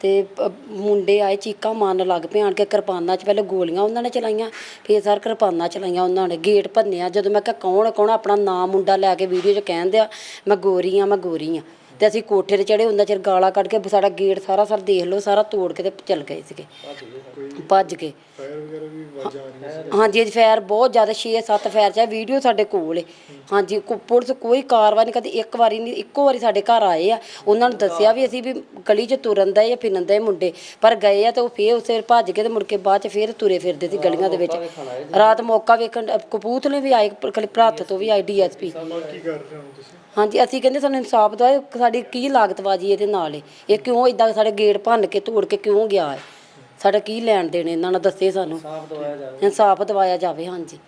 ਤੇ ਪ- ਮੁੰਡੇ ਆਏ ਚੀਕਾਂ ਮਾਰਨ ਲੱਗ ਪਏ ਆਣ ਕੇ ਕਿਰਪਾਨਾਂ 'ਚ ਪਹਿਲੇ ਗੋਲੀਆਂ ਉਹਨਾਂ ਨੇ ਚਲਾਈਆਂ ਫਿਰ ਸਰ ਕਿਰਪਾਨਾਂ ਚਲਾਈਆਂ ਉਹਨਾਂ ਨੇ ਗੇਟ ਭੰਨਿਆ ਜਦੋਂ ਮੈਂ ਕਿਹਾ ਕੌਣ ਹੈ, ਕੌਣ ਹੈ? ਆਪਣਾ ਨਾਮ ਮੁੰਡਾ ਲੈ ਕੇ ਵੀਡੀਓ 'ਚ ਕਹਿਣ ਦਿਆ ਮੈਂ ਗੋਰੀ ਆ ਮੈਂ ਗੋਰੀ ਆ ਤੇ ਅਸੀਂ ਕੋਠੇ ਤੇ ਚੜੇ ਹੁੰਦਾ ਚਿਰ ਗਾਲਾਂ ਕੱਢ ਕੇ ਸਾਡਾ ਗੇਟ ਸਾਰਾ ਸਰ ਦੇਖ ਲਓ ਸਾਰਾ ਤੋੜ ਕੇ ਤੇ ਚੱਲ ਗਏ ਸੀਗੇ ਭੱਜ ਕੇ। ਫਾਇਰ ਵਗੈਰਾ ਵੀ ਆਵਾਜ਼ਾਂ ਆ ਰਹੀਆਂ ਸੀ। ਹਾਂਜੀ ਅੱਜ ਫਾਇਰ ਬਹੁਤ ਜ਼ਿਆਦਾ 6-7 ਫਾਇਰ ਚ ਵੀਡੀਓ ਸਾਡੇ ਕੋਲ ਹੈ ਹਾਂਜੀ ਕੋ- ਪੁਲਿਸ ਕੋਈ ਕਾਰਵਾਈ ਨਹੀਂ ਕਰਦੀ ਇੱਕ ਵਾਰੀ ਨਹੀਂ ਇੱਕੋ ਵਾਰੀ ਸਾਡੇ ਘਰ ਆਏ ਆ। ਉਹਨਾਂ ਨੂੰ ਦੱਸਿਆ ਵੀ ਅਸੀਂ ਵੀ ਗਲੀ 'ਚ ਤੁਰਨ ਦਾ ਜਾਂ ਫਿਰਨ ਦਾ ਮੁੰਡੇ। ਪਰ ਗਏ ਆ ਤੇ ਉਹ ਫੇਰ ਉਸੇ ਵੇਲੇ ਭੱਜ ਕੇ ਤੇ ਮੁੜ ਕੇ ਬਾਅਦ ਚ ਫੇਰ ਤੁਰੇ ਫਿਰਦੇ ਸੀ ਗਲੀਆਂ ਦੇ ਵਿੱਚ। ਰਾਤ ਮੌਕਾ ਵੇਖਣ ਕਪੂਥਲੇ ਵੀ ਆਏ ਭਰਾਤ ਤੋਂ ਵੀ ਆਏ ਡੀਐਸਪੀ। ਕੀ ਕਰ ਰਹੇ ਹੋ ਤੁਸੀਂ? ਹਾਂਜੀ ਅਸੀਂ ਕਹਿੰਦੇ ਸਾਨੂੰ ਇਨਸਾਫ ਦਿਵਾਓ ਸਾਡੀ ਕੀ ਲਾਗਤਬਾਜੀ ਇਹਦੇ ਨਾਲ ਇਹ ਕਿਉਂ ਇਦਾਂ ਸਾਡੇ ਗੇਟ ਭੰਨ ਕੇ ਤੋੜ ਕੇ ਕਿਉਂ ਗਿਆ ਹੈ ਸਾਡਾ ਕੀ ਲੈਣ ਦੇਣ ਇਹਨਾਂ ਨਾਲ ਦੱਸੇ ਸਾਨੂੰ? ਇਨਸਾਫ ਦਵਾਇਆ ਜਾਵੇ। ਹਾਂਜੀ।